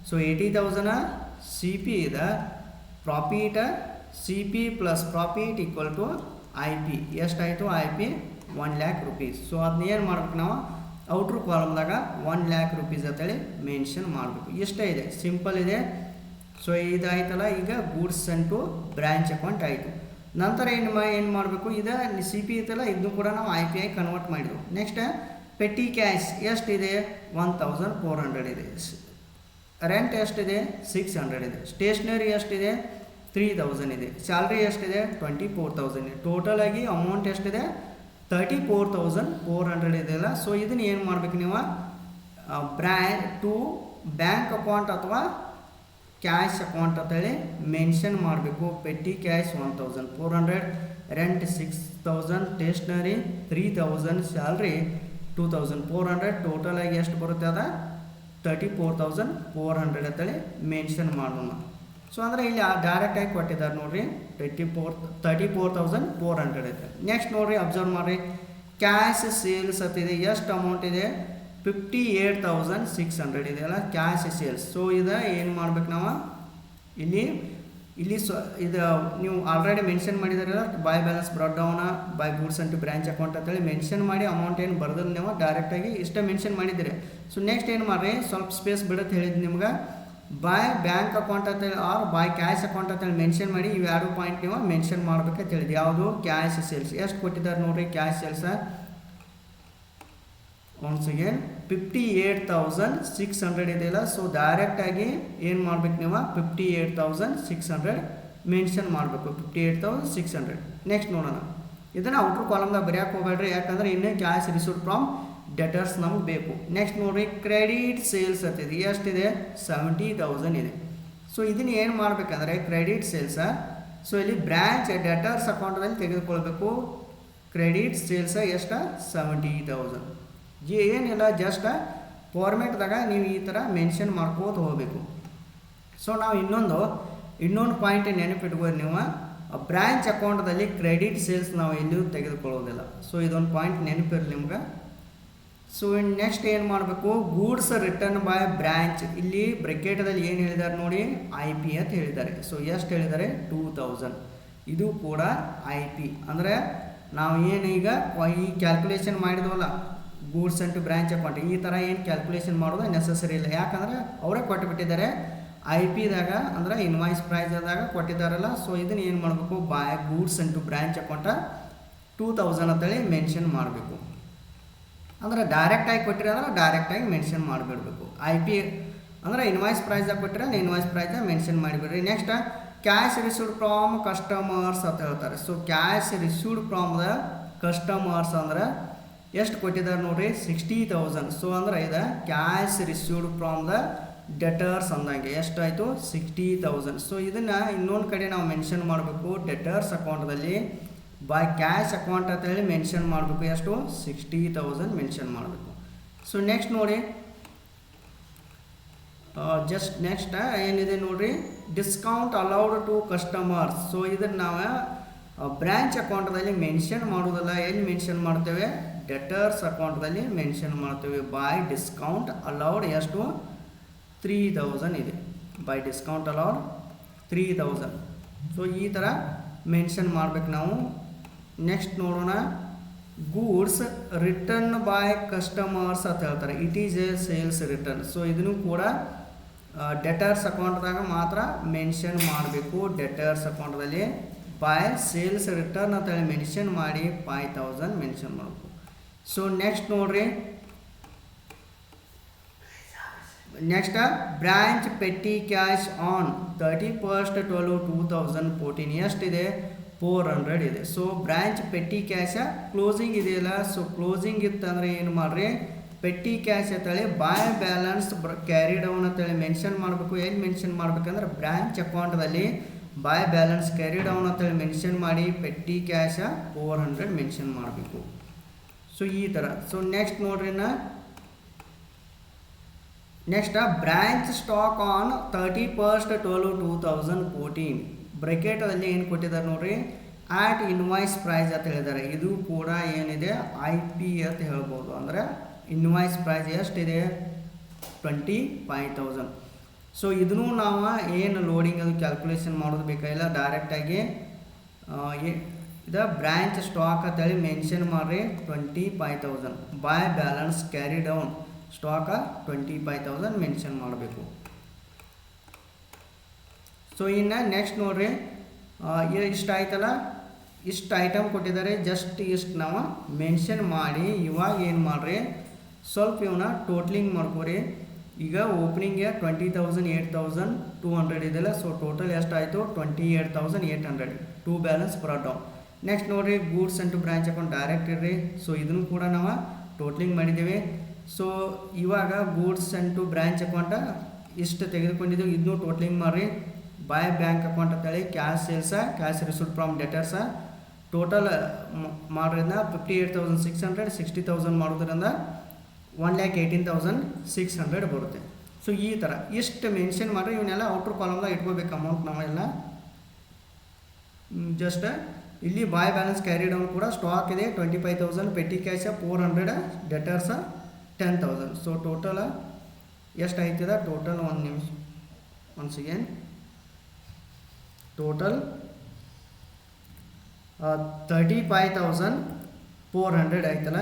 So eighty thousand C P ಇದೆ. Profit C P plus profit equal to I P ಎಷ್ಟಾಯಿತು I P one lakh rupees so ಅದನ್ನ ಏನು ಮಾಡ್ಬೇಕು ನಾವು? ಔಟ್ರ್ ಕಾಲಮ್ದಾಗ ಒನ್ ಲ್ಯಾಕ್ ರುಪೀಸ್ ಅಂತೇಳಿ ಮೆನ್ಷನ್ ಮಾಡಬೇಕು. ಇಷ್ಟೇ ಇದೆ. ಸಿಂಪಲ್ ಇದೆ. ಸೊ ಇದಾಯ್ತಲ್ಲ. ಈಗ ಗೂಡ್ಸ್ ಅಂಟು ಬ್ರ್ಯಾಂಚ್ ಅಕೌಂಟ್ ಆಯಿತು. ನಂತರ ಏನು ಮಾ ಏನು ಮಾಡಬೇಕು? ಇದು ಸಿ ಪಿ ಐತಲ್ಲ ಇದನ್ನು ಕೂಡ ನಾವು ಐ ಪಿ ಐ ಕನ್ವರ್ಟ್ ಮಾಡಿದ್ವು. ನೆಕ್ಸ್ಟ್ ಪೆಟ್ಟಿ ಕ್ಯಾಶ್ ಎಷ್ಟಿದೆ? ಒನ್ ತೌಸಂಡ್ ಫೋರ್ ಹಂಡ್ರೆಡ್ ಇದೆ. ರೆಂಟ್ ಎಷ್ಟಿದೆ? ಸಿಕ್ಸ್ ಹಂಡ್ರೆಡ್ ಇದೆ. ಸ್ಟೇಷ್ನರಿ ಎಷ್ಟಿದೆ? ತ್ರೀ ತೌಸಂಡ್ ಇದೆ. ಸ್ಯಾಲ್ರಿ ಎಷ್ಟಿದೆ? ಟ್ವೆಂಟಿ ಫೋರ್ ತೌಸಂಡ್ ಇದೆ. ಟೋಟಲ್ ಆಗಿ ಅಮೌಂಟ್ ಎಷ್ಟಿದೆ? Thirty four thousand four hundred ಇದೆಯಲ್ಲ ಸೊ ಇದನ್ನು ಏನು ಮಾಡ್ಬೇಕು ನೀವು? ಬ್ರ್ಯಾ ಟು ಬ್ಯಾಂಕ್ ಅಕೌಂಟ್ ಅಥವಾ ಕ್ಯಾಶ್ ಅಕೌಂಟ್ ಅಂತ ಹೇಳಿ ಮೆನ್ಷನ್ ಮಾಡಬೇಕು. Petty cash one thousand four hundred rent six thousand stationery three thousand salary two thousand four hundred total ಆಗಿ ಎಷ್ಟು ಬರುತ್ತೆ ಅದ? Thirty four thousand four hundred ಅಂತೇಳಿ ಮೆನ್ಷನ್ ಮಾಡೋಣ. ಸೊ ಅಂದರೆ ಇಲ್ಲಿ ಡೈರೆಕ್ಟಾಗಿ ಕೊಟ್ಟಿದ್ದಾರೆ ನೋಡಿರಿ. Twenty four thirty four thousand four hundred ಐತೆ. ನೆಕ್ಸ್ಟ್ ನೋಡಿರಿ ಅಬ್ಸರ್ವ್ ಮಾಡಿರಿ. ಕ್ಯಾಶ್ ಸೇಲ್ಸ್ ಅಂತಿದೆ ಎಷ್ಟು ಅಮೌಂಟ್ ಇದೆ? Fifty eight thousand six hundred ಇದೆ ಅಲ್ಲ ಕ್ಯಾಶ್ ಸೇಲ್ಸ್ ಸೊ ಇದು ಏನು ಮಾಡ್ಬೇಕು ನಾವು? ಇಲ್ಲಿ ಇಲ್ಲಿ ಸ್ವ, ಇದು ನೀವು ಆಲ್ರೆಡಿ ಮೆನ್ಷನ್ ಮಾಡಿದಾರಲ್ಲ by balance brought down by goods and to branch account ಅಂತೇಳಿ ಮೆನ್ಷನ್ ಮಾಡಿ ಅಮೌಂಟ್ ಏನು ಬರೆದ್ರೆ ನೀವು ಡೈರೆಕ್ಟಾಗಿ ಇಷ್ಟೇ ಮೆನ್ಷನ್ ಮಾಡಿದ್ದೀರಿ. ಸೊ ನೆಕ್ಸ್ಟ್ ಏನು ಮಾಡಿರಿ? ಸ್ವಲ್ಪ ಸ್ಪೇಸ್ ಬಿಡುತ್ತೆ ಹೇಳಿದ್ದು ನಿಮ್ಗೆ. ಬೈ ಬ್ಯಾಂಕ್ ಅಕೌಂಟ್ ಅಂತೇಳಿ ಆರ್ ಬೈ ಕ್ಯಾಶ್ ಅಕೌಂಟ್ ಅಂತೇಳಿ ಮೆನ್ಷನ್ ಮಾಡಿ ಇವು ಎರಡು ಪಾಯಿಂಟ್ ನೀವು ಮೆನ್ಷನ್ ಮಾಡ್ಬೇಕಂತ ಹೇಳಿದ್ದು ಯಾವುದು? ಕ್ಯಾಶ್ ಸೇಲ್ಸ್ ಎಷ್ಟು ಕೊಟ್ಟಿದ್ದಾರೆ ನೋಡಿರಿ cash sales once again fifty eight thousand six hundred ಇದೆಯಲ್ಲ ಸೊ ಡೈರೆಕ್ಟಾಗಿ ಏನು ಮಾಡ್ಬೇಕು ನೀವು? Fifty eight thousand six hundred mention ಮಾಡಬೇಕು. Fifty eight thousand six hundred next ನೋಡೋಣ. ಇದನ್ನು ಔಟ್ರ್ ಕಾಲಮ್ದಾಗ ಬರೆಯಕ್ಕೆ ಹೋಗ್ಬೇಡ್ರಿ. ಯಾಕಂದ್ರೆ ಇನ್ನೇ ಕ್ಯಾಶ್ ರಿಸೀವ್ಡ್ ಫ್ರಮ್ ಡೆಟರ್ಸ್ ನಮಗೆ ಬೇಕು. ನೆಕ್ಸ್ಟ್ ನೋಡ್ರಿ ಕ್ರೆಡಿಟ್ ಸೇಲ್ಸ್ ಅಂತಿದೆ. ಎಷ್ಟಿದೆ ಸೆವೆಂಟಿ ತೌಸಂಡ್ ಇದೆ. ಸೊ ಇದನ್ನು ಏನು ಮಾಡಬೇಕಂದ್ರೆ ಕ್ರೆಡಿಟ್ ಸೇಲ್ಸ ಸೊ ಇಲ್ಲಿ ಬ್ರ್ಯಾಂಚ್ ಡೆಟರ್ಸ್ ಅಕೌಂಟಲ್ಲಿ ತೆಗೆದುಕೊಳ್ಬೇಕು. ಕ್ರೆಡಿಟ್ ಸೇಲ್ಸ ಎಷ್ಟು? ಸೆವೆಂಟಿ ತೌಸಂಡ್ ಏನಿಲ್ಲ ಜಸ್ಟ್ ಫಾರ್ಮೆಟ್ದಾಗ ನೀವು ಈ ಥರ ಮೆನ್ಷನ್ ಮಾಡ್ಕೋತ ಹೋಗಬೇಕು. ಸೊ ನಾವು ಇನ್ನೊಂದು ಇನ್ನೊಂದು ಪಾಯಿಂಟ್ ನೆನಪಿಟ್ಬೋದು ನೀವು. ಬ್ರ್ಯಾಂಚ್ ಅಕೌಂಟದಲ್ಲಿ ಕ್ರೆಡಿಟ್ ಸೇಲ್ಸ್ ನಾವು ಎಲ್ಲಿಯೂ ತೆಗೆದುಕೊಳ್ಳೋದಿಲ್ಲ. ಸೊ ಇದೊಂದು ಪಾಯಿಂಟ್ ನೆನಪಿರಲಿ ನಿಮ್ಗೆ. ಸೊ ನೆಕ್ಸ್ಟ್ ಏನು ಮಾಡಬೇಕು? ಗೂಡ್ಸ್ ರಿಟರ್ನ್ ಬೈ ಬ್ರ್ಯಾಂಚ್ ಇಲ್ಲಿ ಬ್ರೆಕೆಟದಲ್ಲಿ ಏನು ಹೇಳಿದ್ದಾರೆ ನೋಡಿ? ಐ ಪಿ ಅಂತ ಹೇಳಿದ್ದಾರೆ ಸೊ ಎಷ್ಟು ಹೇಳಿದ್ದಾರೆ ಟೂ ತೌಸಂಡ್ ಇದು ಕೂಡ ಐ ಪಿ ಅಂದರೆ ನಾವು ಏನು ಈಗ ಈ ಕ್ಯಾಲ್ಕುಲೇಷನ್ ಮಾಡಿದ್ವಲ್ಲ? ಗೂಡ್ಸ್ ಅಂಡ್ ಬ್ರ್ಯಾಂಚ್ ಅಕೌಂಟ್ ಈ ಥರ ಏನು ಕ್ಯಾಲ್ಕುಲೇಷನ್ ಮಾಡೋದು ನೆಸಸರಿ ಇಲ್ಲ. ಯಾಕಂದರೆ ಅವರೇ ಕೊಟ್ಟುಬಿಟ್ಟಿದ್ದಾರೆ ಐ ಪಿದಾಗ ಅಂದರೆ ಇನ್ವಾಯ್ಸ್ ಪ್ರೈಸ್ದಾಗ ಕೊಟ್ಟಿದ್ದಾರಲ್ಲ. ಸೊ ಇದನ್ನು ಏನು ಮಾಡಬೇಕು? By goods and to branch account two thousand ಅಂತೇಳಿ ಮೆನ್ಷನ್ ಮಾಡಬೇಕು. ಅಂದ್ರೆ ಡೈರೆಕ್ಟಾಗಿ ಕೊಟ್ಟಿರಿ ಅಂದ್ರೆ ಡೈರೆಕ್ಟಾಗಿ ಮೆನ್ಷನ್ ಮಾಡಿಬಿಡ್ಬೇಕು. ಐ ಪಿ ಅಂದ್ರೆ ಇನ್ವಾಯ್ಸ್ ಪ್ರೈಸಾಗಿ ಕೊಟ್ಟಿರಿ ಅಲ್ಲಿ invoice price mention ಮಾಡಿಬಿಡ್ರಿ. Next cash received from customers ಅಂತ ಹೇಳ್ತಾರೆ. So cash received from the customers ಅಂದ್ರೆ ಎಷ್ಟು ಕೊಟ್ಟಿದ್ದಾರೆ ನೋಡ್ರಿ? ಸಿಕ್ಸ್ಟಿ ತೌಸಂಡ್ ಸೊ ಅಂದ್ರೆ ಇದು cash received from the debtors ಅಂದಂಗೆ ಎಷ್ಟಾಯಿತು ಸಿಕ್ಸ್ಟಿ ತೌಸಂಡ್ ಸೊ ಇದನ್ನು ಇನ್ನೊಂದು ಕಡೆ ನಾವು ಮೆನ್ಷನ್ ಮಾಡಬೇಕು. ಡೆಟರ್ಸ್ ಅಕೌಂಟದಲ್ಲಿ ಬೈ ಕ್ಯಾಶ್ ಅಕೌಂಟ್ ಅಂತ ಹೇಳಿ ಮೆನ್ಷನ್ ಮಾಡಬೇಕು. ಎಷ್ಟು? ಸಿಕ್ಸ್ಟಿ ತೌಸಂಡ್ ಮೆನ್ಷನ್ ಮಾಡಬೇಕು. ಸೊ ನೆಕ್ಸ್ಟ್ ನೋಡಿ. ಜಸ್ಟ್ ನೆಕ್ಸ್ಟ್ ಏನಿದೆ ನೋಡಿರಿ? Discount allowed to customers so ಇದನ್ನು ನಾವು ಬ್ರ್ಯಾಂಚ್ ಅಕೌಂಟದಲ್ಲಿ ಮೆನ್ಷನ್ ಮಾಡೋದಲ್ಲ ಎಲ್ಲಿ ಮೆನ್ಷನ್ ಮಾಡ್ತೇವೆ? ಡೆಟರ್ಸ್ ಅಕೌಂಟದಲ್ಲಿ ಮೆನ್ಷನ್ ಮಾಡ್ತೇವೆ. ಬೈ ಡಿಸ್ಕೌಂಟ್ ಅಲೌಡ್ ಎಷ್ಟು? ತ್ರೀ ತೌಸಂಡ್ ಇದೆ. By discount allowed three thousand so ಈ ಥರ ಮೆನ್ಷನ್ ಮಾಡ್ಬೇಕು ನಾವು. ನೆಕ್ಸ್ಟ್ ನೋಡೋಣ. ಗೂಡ್ಸ್ ರಿಟರ್ನ್ ಬೈ ಕಸ್ಟಮರ್ಸ್ ಅಂತ ಹೇಳ್ತಾರೆ. It is a sales return so ಇದನ್ನು ಕೂಡ ಡೆಟರ್ಸ್ ಅಕೌಂಟ್ದಾಗ ಮಾತ್ರ ಮೆನ್ಷನ್ ಮಾಡಬೇಕು. ಡೆಟರ್ಸ್ ಅಕೌಂಟ್ದಲ್ಲಿ ಬೈ ಸೇಲ್ಸ್ ರಿಟರ್ನ್ ಅಂತ ಹೇಳಿ ಮೆನ್ಷನ್ ಮಾಡಿ ಫೈವ್ ತೌಸಂಡ್ ಮೆನ್ಷನ್ ಮಾಡಬೇಕು. ಸೊ ನೆಕ್ಸ್ಟ್ ನೋಡ್ರಿ. Next branch petty cash on thirty first twelve two thousand fourteen ಎಷ್ಟಿದೆ? ಫೋರ್ ಹಂಡ್ರೆಡ್ ಇದೆ. So branch petty cash closing ಇದೆಯಲ್ಲ? ಸೊ ಕ್ಲೋಸಿಂಗ್ ಇತ್ತಂದ್ರೆ ಏನು ಮಾಡ್ರಿ? ಪೆಟ್ಟಿ ಕ್ಯಾಶ್ ಅಂತೇಳಿ ಬಾಯ್ ಬ್ಯಾಲೆನ್ಸ್ ಕ್ಯಾರಿ ಡೌನ್ ಅಂತೇಳಿ ಮೆನ್ಷನ್ ಮಾಡಬೇಕು. ಏನು ಮೆನ್ಷನ್ ಮಾಡ್ಬೇಕಂದ್ರೆ ಬ್ರಾಂಚ್ ಅಕೌಂಟ್ದಲ್ಲಿ ಬಾಯ್ ಬ್ಯಾಲೆನ್ಸ್ ಕ್ಯಾರಿ ಡೌನ್ ಅಂತೇಳಿ ಮೆನ್ಷನ್ ಮಾಡಿ petty cash four hundred mention ಮಾಡಬೇಕು. ಸೊ ಈ ಥರ ಸೊ ನೆಕ್ಸ್ಟ್ ನೋಡ್ರಿ ನಾ. Next branch stock on thirty first twelve two thousand fourteen ಬ್ರೆಕೆಟಲ್ಲಿ ಏನು ಕೊಟ್ಟಿದ್ದಾರೆ ನೋಡ್ರಿ? ಆ್ಯಟ್ ಇನ್ವಾಯ್ಸ್ ಪ್ರೈಸ್ ಅಂತ ಹೇಳಿದ್ದಾರೆ. ಇದು ಕೂಡ ಏನಿದೆ? ಐ ಪಿ ಅಂತ ಹೇಳ್ಬೋದು. ಅಂದರೆ ಇನ್ವಾಯ್ಸ್ ಪ್ರೈಸ್ ಎಷ್ಟಿದೆ? ಟ್ವೆಂಟಿ ಫೈವ್ ತೌಸಂಡ್ ಸೊ ಇದನ್ನು ನಾವು ಏನು ಲೋಡಿಂಗ್ ಅದು ಕ್ಯಾಲ್ಕುಲೇಷನ್ ಮಾಡೋದು ಬೇಕಾಗಿಲ್ಲ. ಡೈರೆಕ್ಟಾಗಿ ಇದು ಬ್ರ್ಯಾಂಚ್ ಸ್ಟಾಕ್ ಅಂತೇಳಿ ಮೆನ್ಷನ್ ಮಾಡಿರಿ. Twenty five thousand by balance carry down stock twenty five thousand mention ಮಾಡಬೇಕು. ಸೊ ಇನ್ನು ನೆಕ್ಸ್ಟ್ ನೋಡ್ರಿ. ಇಷ್ಟು ಆಯ್ತಲ್ಲ? ಇಷ್ಟು ಐಟಮ್ ಕೊಟ್ಟಿದ್ದಾರೆ. ಜಸ್ಟ್ ಇಷ್ಟು ನಾವು ಮೆನ್ಷನ್ ಮಾಡಿ. ಇವಾಗ ಏನು ಮಾಡ್ರಿ? ಸ್ವಲ್ಪ ಇವನ್ನ ಟೋಟ್ಲಿಂಗ್ ಮಾಡ್ಕೋರಿ. ಈಗ ಓಪನಿಂಗ್ಗೆ twenty thousand eight thousand two hundred ಇದೆಲ್ಲ. ಸೊ ಟೋಟಲ್ ಎಷ್ಟಾಯಿತು? Twenty eight thousand eight hundred to balance down next ನೋಡಿರಿ goods and to branch account direct ಇರ್ರಿ. ಸೊ ಇದನ್ನು ಕೂಡ ನಾವು ಟೋಟ್ಲಿಂಗ್ ಮಾಡಿದ್ದೀವಿ. ಸೊ ಇವಾಗ goods and to branch account ಇಷ್ಟು ತೆಗೆದುಕೊಂಡಿದ್ದೀವಿ. ಇದನ್ನು ಟೋಟ್ಲಿಂಗ್ ಮಾಡಿರಿ. ಬೈ ಬ್ಯಾಂಕ್ ಅಕೌಂಟ್ ಅಂತೇಳಿ cash sales cash received from debtors total ಮಾಡೋದ್ರಿಂದ fifty eight thousand six hundred sixty thousand ಮಾಡೋದ್ರಿಂದ one lakh eighteen thousand six hundred ಬರುತ್ತೆ. ಸೊ ಈ ಥರ ಇಷ್ಟು ಮೆನ್ಷನ್ ಮಾಡಿರಿ ಇವನ್ನೆಲ್ಲ ಔಟ್ರ್ ಕಾಲಮ್ದಾಗ ಇಟ್ಕೋಬೇಕು ಅಮೌಂಟ್ ನಾವೆಲ್ಲ. ಜಸ್ಟ್ ಇಲ್ಲಿ ಬಾಯ್ ಬ್ಯಾಲೆನ್ಸ್ ಕ್ಯಾರಿ ಡೌನ್ ಕೂಡ ಸ್ಟಾಕ್ ಇದೆ twenty five thousand petty cash four hundred debtors ten thousand so total ಎಷ್ಟು ಆಯ್ತದ? ಟೋಟಲ್ ಒಂದು ನಿಮಿಷ once again total thirty five thousand four hundred ಆಯ್ತಲ್ಲ?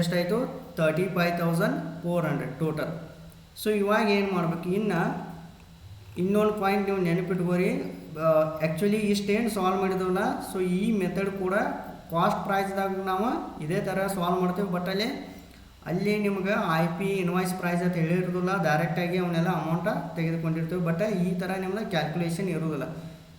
ಎಷ್ಟಾಯಿತು? Thirty five thousand four hundred total so ಇವಾಗ ಏನು ಮಾಡಬೇಕು? ಇನ್ನು ಇನ್ನೊಂದು ಪಾಯಿಂಟ್ ನೀವು ನೆನಪಿಟ್ಕೋರಿ. ಆ್ಯಕ್ಚುಲಿ ಇಷ್ಟೇನು ಸಾಲ್ವ್ ಮಾಡಿದವಲ್ಲ ಸೊ ಈ ಮೆಥಡ್ ಕೂಡ ಕಾಸ್ಟ್ ಪ್ರೈಸ್ದಾಗ ನಾವು ಇದೇ ಥರ ಸಾಲ್ವ್ ಮಾಡ್ತೀವಿ ಬಟ್ ಅಲ್ಲಿ ಅಲ್ಲಿ ನಿಮ್ಗೆ ಐ ಪಿ ಇನ್ವಾಯ್ಸ್ ಪ್ರೈಸ್ ಅಂತ ಹೇಳಿರೋದಿಲ್ಲ ಡೈರೆಕ್ಟಾಗಿ ಅವನ್ನೆಲ್ಲ ಅಮೌಂಟ ತೆಗೆದುಕೊಂಡಿರ್ತೀವಿ. ಬಟ್ ಈ ಥರ ನಿಮ್ಗೆ ಕ್ಯಾಲ್ಕುಲೇಷನ್ ಇರೋದಿಲ್ಲ.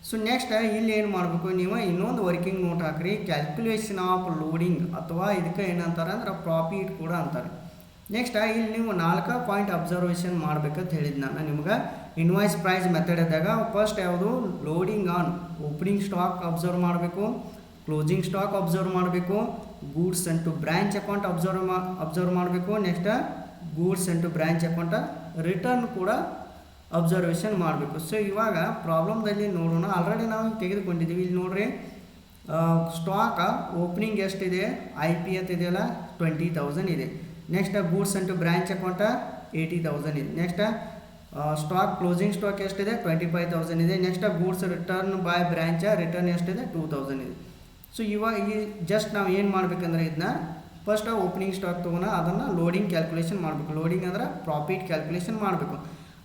ಸೊ ನೆಕ್ಸ್ಟ್ ಇಲ್ಲಿ ಏನು ಮಾಡಬೇಕು ನೀವು? ಇನ್ನೊಂದು ವರ್ಕಿಂಗ್ ನೋಟ್ ಹಾಕ್ರಿ. ಕ್ಯಾಲ್ಕುಲೇಷನ್ ಆಫ್ ಲೋಡಿಂಗ್ ಅಥವಾ ಇದಕ್ಕೆ ಏನಂತಾರೆ ಅಂದ್ರೆ ಪ್ರಾಫಿಟ್ ಕೂಡ ಅಂತಾರೆ. ನೆಕ್ಸ್ಟ್ ಇಲ್ಲಿ ನೀವು ನಾಲ್ಕು ಪಾಯಿಂಟ್ ಅಬ್ಸರ್ವೇಷನ್ ಮಾಡ್ಬೇಕಂತ ಹೇಳಿದ್ ನಾನು ನಿಮ್ಗೆ. ಇನ್ವಾಯ್ಸ್ ಪ್ರೈಸ್ ಮೆಥಡ್ ಇದ್ದಾಗ ಫಸ್ಟ್ ಯಾವುದು? Loading on opening stock observe ಮಾಡಬೇಕು. ಕ್ಲೋಸಿಂಗ್ ಸ್ಟಾಕ್ ಅಬ್ಸರ್ವ್ ಮಾಡಬೇಕು. Goods and to branch account observe ಮಾ ಅಬ್ಸರ್ವ್ ಮಾಡಬೇಕು. Next goods and to branch account return ಕೂಡ ಅಬ್ಸರ್ವೇಷನ್ ಮಾಡಬೇಕು. ಸೊ ಇವಾಗ ಪ್ರಾಬ್ಲಮ್ದಲ್ಲಿ ನೋಡೋಣ. ಆಲ್ರೆಡಿ ನಾವು ತೆಗೆದುಕೊಂಡಿದ್ದೀವಿ. ಇಲ್ಲಿ ನೋಡ್ರಿ ಸ್ಟಾಕ್ ಓಪನಿಂಗ್ ಎಷ್ಟಿದೆ? ಐ ಪಿ ಎತ್ ಇದೆಯಲ್ಲ ಟ್ವೆಂಟಿ ತೌಸಂಡ್ ಇದೆ. Next goods and to branch account eighty thousand ಇದೆ. ನೆಕ್ಸ್ಟ್ ಸ್ಟಾಕ್ ಕ್ಲೋಸಿಂಗ್ ಸ್ಟಾಕ್ ಎಷ್ಟಿದೆ? ಟ್ವೆಂಟಿ ಫೈವ್ ತೌಸಂಡ್ ಇದೆ. Next goods return by branch return ಎಷ್ಟಿದೆ? ಟೂ ತೌಸಂಡ್ ಇದೆ. ಸೊ ಇವಾಗ ಈ ಜಸ್ಟ್ ನಾವು ಏನು ಮಾಡಬೇಕಂದ್ರೆ ಇದನ್ನ ಫಸ್ಟ್ ಓಪನಿಂಗ್ ಸ್ಟಾಕ್ ತೊಗೊಂಡು ಅದನ್ನು ಲೋಡಿಂಗ್ ಕ್ಯಾಲ್ಕುಲೇಷನ್ ಮಾಡಬೇಕು. ಲೋಡಿಂಗ್ ಅಂದ್ರೆ ಪ್ರಾಫಿಟ್ ಕ್ಯಾಲ್ಕುಲೇಷನ್ ಮಾಡಬೇಕು.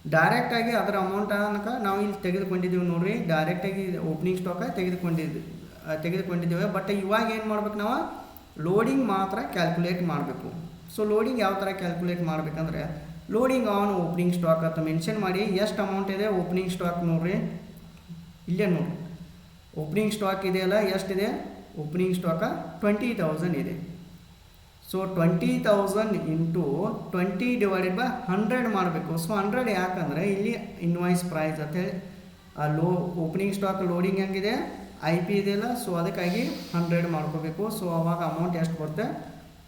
ಡೈರೆಕ್ಟಾಗಿ ಅದರ ಅಮೌಂಟ್ ಅನ್ನಕ ನಾವು ಇಲ್ಲಿ ತೆಗೆದುಕೊಂಡಿದ್ದೀವಿ ನೋಡ್ರಿ. ಡೈರೆಕ್ಟಾಗಿ ಓಪನಿಂಗ್ ಸ್ಟಾಕ ತೆಗೆದುಕೊಂಡಿದ್ದು ಆ, ತೆಗೆದುಕೊಂಡಿದ್ದೇವೆ. ಬಟ್ ಇವಾಗ ಏನು ಮಾಡ್ಬೇಕು ನಾವು? ಲೋಡಿಂಗ್ ಮಾತ್ರ ಕ್ಯಾಲ್ಕುಲೇಟ್ ಮಾಡಬೇಕು. ಸೊ ಲೋಡಿಂಗ್ ಯಾವ ಥರ ಕ್ಯಾಲ್ಕುಲೇಟ್ ಮಾಡಬೇಕಂದ್ರೆ ಲೋಡಿಂಗ್ ಆನ್ ಓಪನಿಂಗ್ ಸ್ಟಾಕ್ ಅಂತ ಮೆನ್ಷನ್ ಮಾಡಿ. ಎಷ್ಟು ಅಮೌಂಟ್ ಇದೆ ಓಪನಿಂಗ್ ಸ್ಟಾಕ್ ನೋಡ್ರಿ. ಇಲ್ಲೇ ನೋಡಿ ಓಪನಿಂಗ್ ಸ್ಟಾಕ್ ಇದೆಯಲ್ಲ ಎಷ್ಟಿದೆ? ಓಪನಿಂಗ್ ಸ್ಟಾಕ ಟ್ವೆಂಟಿ ತೌಸಂಡ್ ಇದೆ. So twenty thousand into twenty divided by hundred ಮಾಡಬೇಕು. ಸೊ ಹಂಡ್ರೆಡ್ ಯಾಕಂದರೆ ಇಲ್ಲಿ ಇನ್ವಾಯ್ಸ್ ಪ್ರೈಸ್ ಅಂತೇಳಿ ಆ ಲೋ ಓಪನಿಂಗ್ ಸ್ಟಾಕ್ ಲೋಡಿಂಗ್ ಹೆಂಗಿದೆ? ಐ ಪಿ ಇದೆಯಲ್ಲ ಸೊ ಅದಕ್ಕಾಗಿ ಹಂಡ್ರೆಡ್ ಮಾಡ್ಕೋಬೇಕು. ಸೊ ಅವಾಗ ಅಮೌಂಟ್ ಎಷ್ಟು ಬರುತ್ತೆ?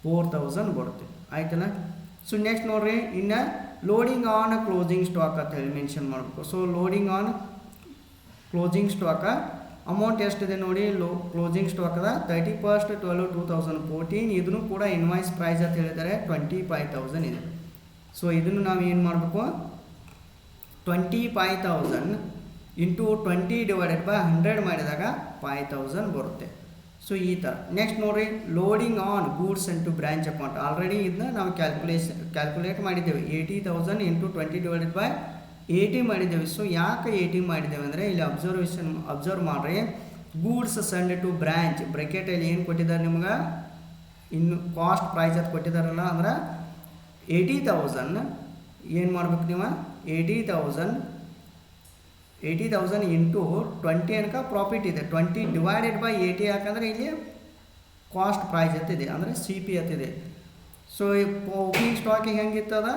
ಫೋರ್ ತೌಸಂಡ್ ಬರುತ್ತೆ. ಆಯ್ತಲ್ಲ? ಸೊ ನೆಕ್ಸ್ಟ್ ನೋಡ್ರಿ, ಇನ್ನು ಲೋಡಿಂಗ್ ಆನ್ ಕ್ಲೋಸಿಂಗ್ ಸ್ಟಾಕ್ ಅಂತ ಹೇಳಿ ಮೆನ್ಷನ್ ಮಾಡಬೇಕು. So loading on closing stock amount ಎಷ್ಟಿದೆ ನೋಡಿ ಲೋ ಕ್ಲೋಸಿಂಗ್ ಸ್ಟಾಕ್ ಅದ thirty first twelve two thousand fourteen ಇದನ್ನು ಕೂಡ ಇನ್ವಾಯ್ಸ್ ಪ್ರೈಸ್ ಅಂತ ಹೇಳಿದ್ದಾರೆ ಟ್ವೆಂಟಿ ಫೈವ್ ತೌಸಂಡ್ ಇದೆ. ಸೊ ಇದನ್ನು ನಾವು ಏನು ಮಾಡಬೇಕು? Twenty five thousand into twenty divided by hundred ಮಾಡಿದಾಗ ಫೈವ್ ತೌಸಂಡ್ ಬರುತ್ತೆ. ಸೊ ಈ ಥರ ನೆಕ್ಸ್ಟ್ ನೋಡಿರಿ loading on goods into branch account already ಇದನ್ನ ನಾವು ಕ್ಯಾಲ್ಕುಲೇಷನ್ ಕ್ಯಾಲ್ಕುಲೇಟ್ ಮಾಡಿದ್ದೇವೆ. Eighty thousand into twenty divided by eighty ಮಾಡಿದ್ದೇವೆ. ಸೊ ಯಾಕೆ ಎ ಟಿ ಮಾಡಿದ್ದೇವೆ ಅಂದರೆ ಇಲ್ಲಿ ಅಬ್ಸರ್ವೇಷನ್ ಅಬ್ಸರ್ವ್ ಮಾಡಿರಿ. ಗೂಡ್ಸ್ ಸಂಡ್ ಟು ಬ್ರ್ಯಾಂಚ್ ಬ್ರೆಕೆಟಲ್ಲಿ ಏನು ಕೊಟ್ಟಿದ್ದಾರೆ ನಿಮ್ಗೆ? ಇನ್ನು ಕಾಸ್ಟ್ ಪ್ರೈಸ್ ಅದು ಕೊಟ್ಟಿದ್ದಾರಲ್ಲ ಅಂದ್ರೆ ಏಯ್ಟಿ ತೌಸಂಡ್ ಏನು ಮಾಡ್ಬೇಕು ನೀವು? Eighty thousand eighty thousand into twenty ಅನ್ಕ profit ಇದೆ. ಟ್ವೆಂಟಿ ಡಿವೈಡೆಡ್ ಬೈ ಏಯ್ಟಿ ಯಾಕಂದರೆ ಇಲ್ಲಿ ಕಾಸ್ಟ್ ಪ್ರೈಸ್ ಎತ್ತಿದೆ ಅಂದರೆ ಸಿ ಪಿ ಎತ್ತಿದೆ ಸೊ ಈ ಓಪನಿಂಗ್ ಸ್ಟಾಕಿಗೆ ಹೆಂಗಿತ್ತದ?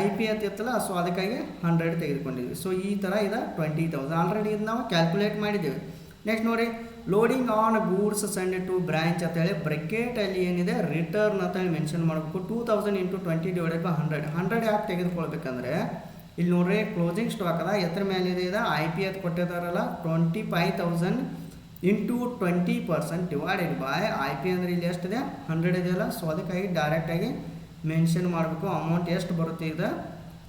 ಐ ಪಿ ಅಂತ ಇತ್ತಲ್ಲ ಸೊ ಅದಕ್ಕಾಗಿ ಹಂಡ್ರೆಡ್ ತೆಗೆದುಕೊಂಡಿದ್ವಿ. ಸೊ ಈ ಥರ ಇದು ಟ್ವೆಂಟಿ ತೌಸಂಡ್ ಆಲ್ರೆಡಿ ಇದು ನಾವು ಕ್ಯಾಲ್ಕುಲೇಟ್ ಮಾಡಿದ್ದೀವಿ. ನೆಕ್ಸ್ಟ್ ನೋಡಿ loading on goods sent to branch ಅಂತೇಳಿ ಬ್ರೆಕೆಟಲ್ಲಿ ಏನಿದೆ ರಿಟರ್ನ್ ಅಂತೇಳಿ ಮೆನ್ಷನ್ ಮಾಡಬೇಕು. Two thousand into twenty divided by hundred hundred ಯಾಕೆ ತೆಗೆದುಕೊಳ್ಬೇಕಂದ್ರೆ, ಇಲ್ಲಿ ನೋಡ್ರಿ ಕ್ಲೋಸಿಂಗ್ ಸ್ಟಾಕ್ ಅದ, ಎತ್ತರ ಮೇಲೆ ಇದೆ ಐ ಪಿ ಎತ್ ಕೊಟ್ಟಿದಾರಲ್ಲ twenty five thousand into twenty percent divided by I P ಅಂದರೆ ಇಲ್ಲಿ ಎಷ್ಟಿದೆ? ಹಂಡ್ರೆಡ್ ಇದೆಯಲ್ಲ ಸೊ ಅದಕ್ಕಾಗಿ ಡೈರೆಕ್ಟಾಗಿ ಮೆನ್ಷನ್ ಮಾಡಬೇಕು ಅಮೌಂಟ್ ಎಷ್ಟು ಬರುತ್ತೆ ಇದು?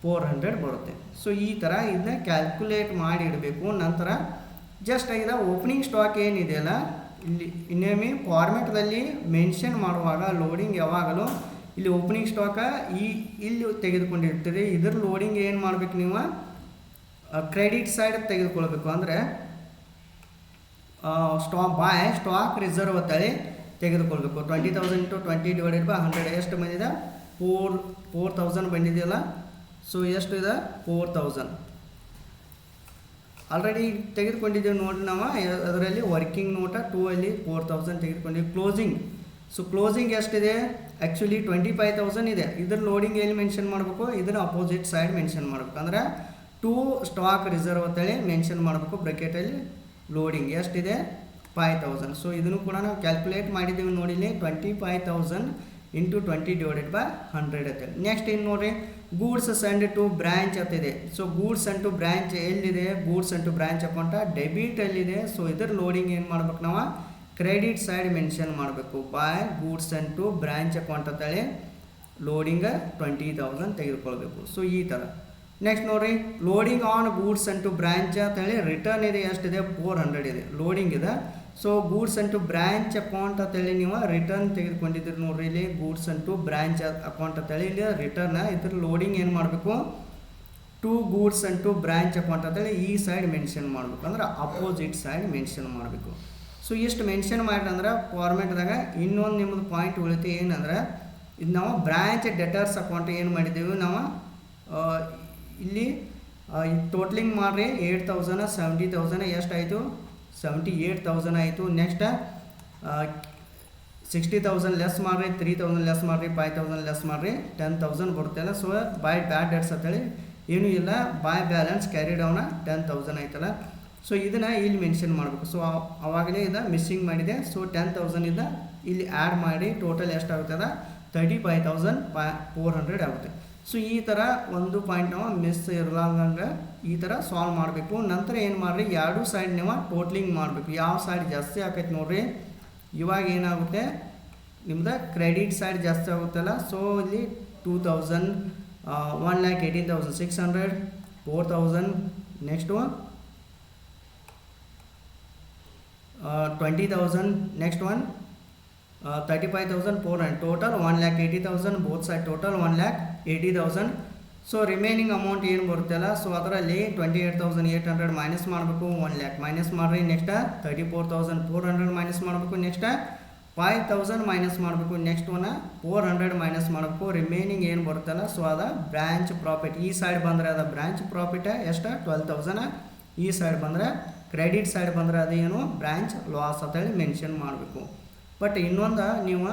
ಫೋರ್ ಹಂಡ್ರೆಡ್ ಬರುತ್ತೆ. ಸೊ ಈ ಥರ ಇದನ್ನ ಕ್ಯಾಲ್ಕುಲೇಟ್ ಮಾಡಿ ಇಡಬೇಕು. ನಂತರ ಜಸ್ಟ್ ಇದು ಓಪನಿಂಗ್ ಸ್ಟಾಕ್ ಏನಿದೆಯಲ್ಲ ಇಲ್ಲಿ ಇನ್ನೊಮ್ಮೆ ಫಾರ್ಮೆಟ್ದಲ್ಲಿ ಮೆನ್ಷನ್ ಮಾಡುವಾಗ ಲೋಡಿಂಗ್ ಯಾವಾಗಲೂ ಇಲ್ಲಿ ಓಪನಿಂಗ್ ಸ್ಟಾಕ ಈ ಇಲ್ಲಿ ತೆಗೆದುಕೊಂಡಿರ್ತೀರಿ. ಇದ್ರ ಲೋಡಿಂಗ್ ಏನು ಮಾಡಬೇಕು ನೀವು? ಕ್ರೆಡಿಟ್ ಸೈಡ್ ತೆಗೆದುಕೊಳ್ಬೇಕು. ಅಂದರೆ ಸ್ಟಾಕ್ ಬಾಯ್ ಸ್ಟಾಕ್ ರಿಸರ್ವ್ ಅಂತೇಳಿ ತೆಗೆದುಕೊಳ್ಬೇಕು. Twenty thousand into twenty divided by hundred ಎಷ್ಟು ಬಂದಿದೆ? ಫೋರ್ ಫೋರ್ ತೌಸಂಡ್ ಬಂದಿದೆಯಲ್ಲ? ಸೊ ಎಷ್ಟು ಇದೆ? ಫೋರ್ ತೌಸಂಡ್ ಆಲ್ರೆಡಿ ತೆಗೆದುಕೊಂಡಿದ್ದೇವೆ ನೋಡಿ ನಾವು. ಅದರಲ್ಲಿ ವರ್ಕಿಂಗ್ ನೋಟ ಟೂ ಅಲ್ಲಿ ಫೋರ್ ತೌಸಂಡ್ ತೆಗೆದುಕೊಂಡಿದ್ದೀವಿ. ಕ್ಲೋಸಿಂಗ್ ಸೊ ಕ್ಲೋಸಿಂಗ್ ಎಷ್ಟಿದೆ? ಆ್ಯಕ್ಚುಲಿ ಟ್ವೆಂಟಿ ಫೈವ್ ತೌಸಂಡ್ ಇದೆ. ಇದ್ರ ಲೋಡಿಂಗ್ ಎಲ್ಲಿ ಮೆನ್ಷನ್ ಮಾಡಬೇಕು? ಇದರ ಅಪೋಸಿಟ್ ಸೈಡ್ ಮೆನ್ಷನ್ ಮಾಡಬೇಕು. ಅಂದರೆ ಟೂ ಸ್ಟಾಕ್ ರಿಸರ್ವ್ ಅಂತೇಳಿ ಮೆನ್ಷನ್ ಮಾಡಬೇಕು. ಬ್ರೆಕೆಟಲ್ಲಿ ಲೋಡಿಂಗ್ ಎಷ್ಟಿದೆ? ಫೈವ್ ತೌಸಂಡ್ ಸೊ ಇದನ್ನು ಕೂಡ ನಾವು ಕ್ಯಾಲ್ಕುಲೇಟ್ ಮಾಡಿದ್ದೀವಿ ನೋಡಿಲಿ twenty five thousand into twenty divided by hundred ಐತೆ ನೆಕ್ಸ್ಟ್ ಏನು ನೋಡಿರಿ? ಗೂಡ್ಸ್ ಸಂಡ್ ಟು ಬ್ರ್ಯಾಂಚ್ ಅಂತಿದೆ so goods and to branch ಎಲ್ಲಿದೆ? Goods and to branch account debit ಅಲ್ಲಿದೆ. ಸೊ ಇದ್ರ ಲೋಡಿಂಗ್ ಏನು ಮಾಡ್ಬೇಕು ನಾವು? ಕ್ರೆಡಿಟ್ ಸೈಡ್ ಮೆನ್ಷನ್ ಮಾಡಬೇಕು. By goods sent to branch account ಅಂತೇಳಿ ಲೋಡಿಂಗ್ ಟ್ವೆಂಟಿ ತೌಸಂಡ್ ತೆಗೆದುಕೊಳ್ಬೇಕು. ಸೊ ಈ ಥರ ನೆಕ್ಸ್ಟ್ ನೋಡ್ರಿ. Loading on goods and to branch ಅಂತೇಳಿ ರಿಟರ್ನ್ ಇದೆ, ಎಷ್ಟಿದೆ? ಫೋರ್ ಹಂಡ್ರೆಡ್ ಇದೆ. ಲೋಡಿಂಗ್ ಇದೆ. So goods and to branch account ಅಂತೇಳಿ ನೀವು ರಿಟರ್ನ್ ತೆಗೆದುಕೊಂಡಿದ್ದೀರಿ ನೋಡ್ರಿ ಇಲ್ಲಿ. Goods and to branch account ಅಂತೇಳಿ ಇಲ್ಲಿ ರಿಟರ್ನ್ ಇದ್ರ ಲೋಡಿಂಗ್ ಏನು ಮಾಡಬೇಕು? To goods and to branch account ಅಂತೇಳಿ ಈ ಸೈಡ್ ಮೆನ್ಷನ್ ಮಾಡಬೇಕು. ಅಂದ್ರೆ ಅಪೋಸಿಟ್ ಸೈಡ್ ಮೆನ್ಷನ್ ಮಾಡಬೇಕು. ಸೊ ಇಷ್ಟು ಮೆನ್ಷನ್ ಮಾಡಿದ್ರೆ ಫಾರ್ಮೆಟ್ದಾಗ ಇನ್ನೊಂದು ನಿಮ್ಮದು ಪಾಯಿಂಟ್ ಉಳಿತು ಏನಂದ್ರೆ, ಇದು ನಾವು ಬ್ರ್ಯಾಂಚ್ ಡೆಟರ್ಸ್ ಅಕೌಂಟ್ ಏನು ಮಾಡಿದ್ದೀವಿ? ನಾವು ಇಲ್ಲಿ ಟೋಟ್ಲಿಂಗ್ ಮಾಡಿರಿ ಏಟ್ ತೌಸಂಡ್ ಸೆವೆಂಟಿ ತೌಸಂಡ್ ಎಷ್ಟು ಆಯಿತು? ಸೆವೆಂಟಿ ಏಯ್ಟ್ ತೌಸಂಡ್ ಆಯಿತು ನೆಕ್ಸ್ಟ್ ಸಿಕ್ಸ್ಟಿ ತೌಸಂಡ್ ಲೆಸ್ ಮಾಡಿರಿ ತ್ರೀ ತೌಸಂಡ್ ಲೆಸ್ ಮಾಡಿರಿ ಫೈವ್ ತೌಸಂಡ್ ಲೆಸ್ ಮಾಡಿರಿ ಟೆನ್ ತೌಸಂಡ್ ಬರುತ್ತಲ್ಲ ಸೊ ಬೈ ಬ್ಯಾಡ್ ಡೆಟ್ಸ್ ಅಂತೇಳಿ ಏನೂ ಇಲ್ಲ. By balance carry down ten thousand ಆಯ್ತಲ್ಲ. ಸೊ ಇದನ್ನು ಇಲ್ಲಿ ಮೆನ್ಷನ್ ಮಾಡಬೇಕು. ಸೊ ಅವಾಗಲೇ ಇದು ಮಿಸ್ಸಿಂಗ್ ಮಾಡಿದೆ. ಸೊ ಟೆನ್ ತೌಸಂಡ್ ಇದ್ದ ಇಲ್ಲಿ ಆ್ಯಡ್ ಮಾಡಿ ಟೋಟಲ್ ಎಷ್ಟಾಗುತ್ತದೆ thirty five thousand five four hundred ಆಗುತ್ತೆ. ಸೊ ಈ ಥರ ಒಂದು ಪಾಯಿಂಟ್ ನಾವು ಮಿಸ್ ಇರಲಾರ್ದಂಗೆ ಈ ಥರ ಸಾಲ್ವ್ ಮಾಡಬೇಕು. ನಂತರ ಏನು ಮಾಡ್ರಿ? ಎರಡು ಸೈಡ್ ನೀವು ಟೋಟ್ಲಿಂಗ್ ಮಾಡಬೇಕು. ಯಾವ ಸೈಡ್ ಜಾಸ್ತಿ ಆಕೈತೆ ನೋಡ್ರಿ? ಇವಾಗ ಏನಾಗುತ್ತೆ? ನಿಮ್ದು ಕ್ರೆಡಿಟ್ ಸೈಡ್ ಜಾಸ್ತಿ ಆಗುತ್ತಲ್ಲ? ಸೊ ಇಲ್ಲಿ two thousand one lakh eighteen thousand six hundred four thousand next one twenty thousand next one thirty five thousand four hundred total one lakh eighty thousand both side total one lakh eighty thousand so remaining amount ಏನು ಬರುತ್ತಲ್ಲ so ಅದರಲ್ಲಿ twenty eight thousand eight hundred minus ಮಾಡಬೇಕು one lakh minus ಮಾಡಿರಿ. Next thirty four thousand four hundred minus ಮಾಡಬೇಕು next five thousand minus ಮಾಡಬೇಕು next one four hundred minus ಮಾಡಬೇಕು. Remaining ಏನು ಬರುತ್ತಲ್ಲ ಸೊ ಅದ ಬ್ರ್ಯಾಂಚ್ ಪ್ರಾಫಿಟ್ ಈ ಸೈಡ್ ಬಂದರೆ ಅದ ಬ್ರ್ಯಾಂಚ್ ಪ್ರಾಫಿಟ್ ಎಷ್ಟು? ಟ್ವೆಲ್ ತೌಸಂಡ್ ಈ ಸೈಡ್ ಬಂದರೆ ಕ್ರೆಡಿಟ್ ಸೈಡ್ ಬಂದರೆ ಅದೇನು ಬ್ರ್ಯಾಂಚ್ ಲಾಸ್ ಅಂತೇಳಿ ಮೆನ್ಷನ್ ಮಾಡಬೇಕು. ಬಟ್ ಇನ್ನೊಂದು ನೀವು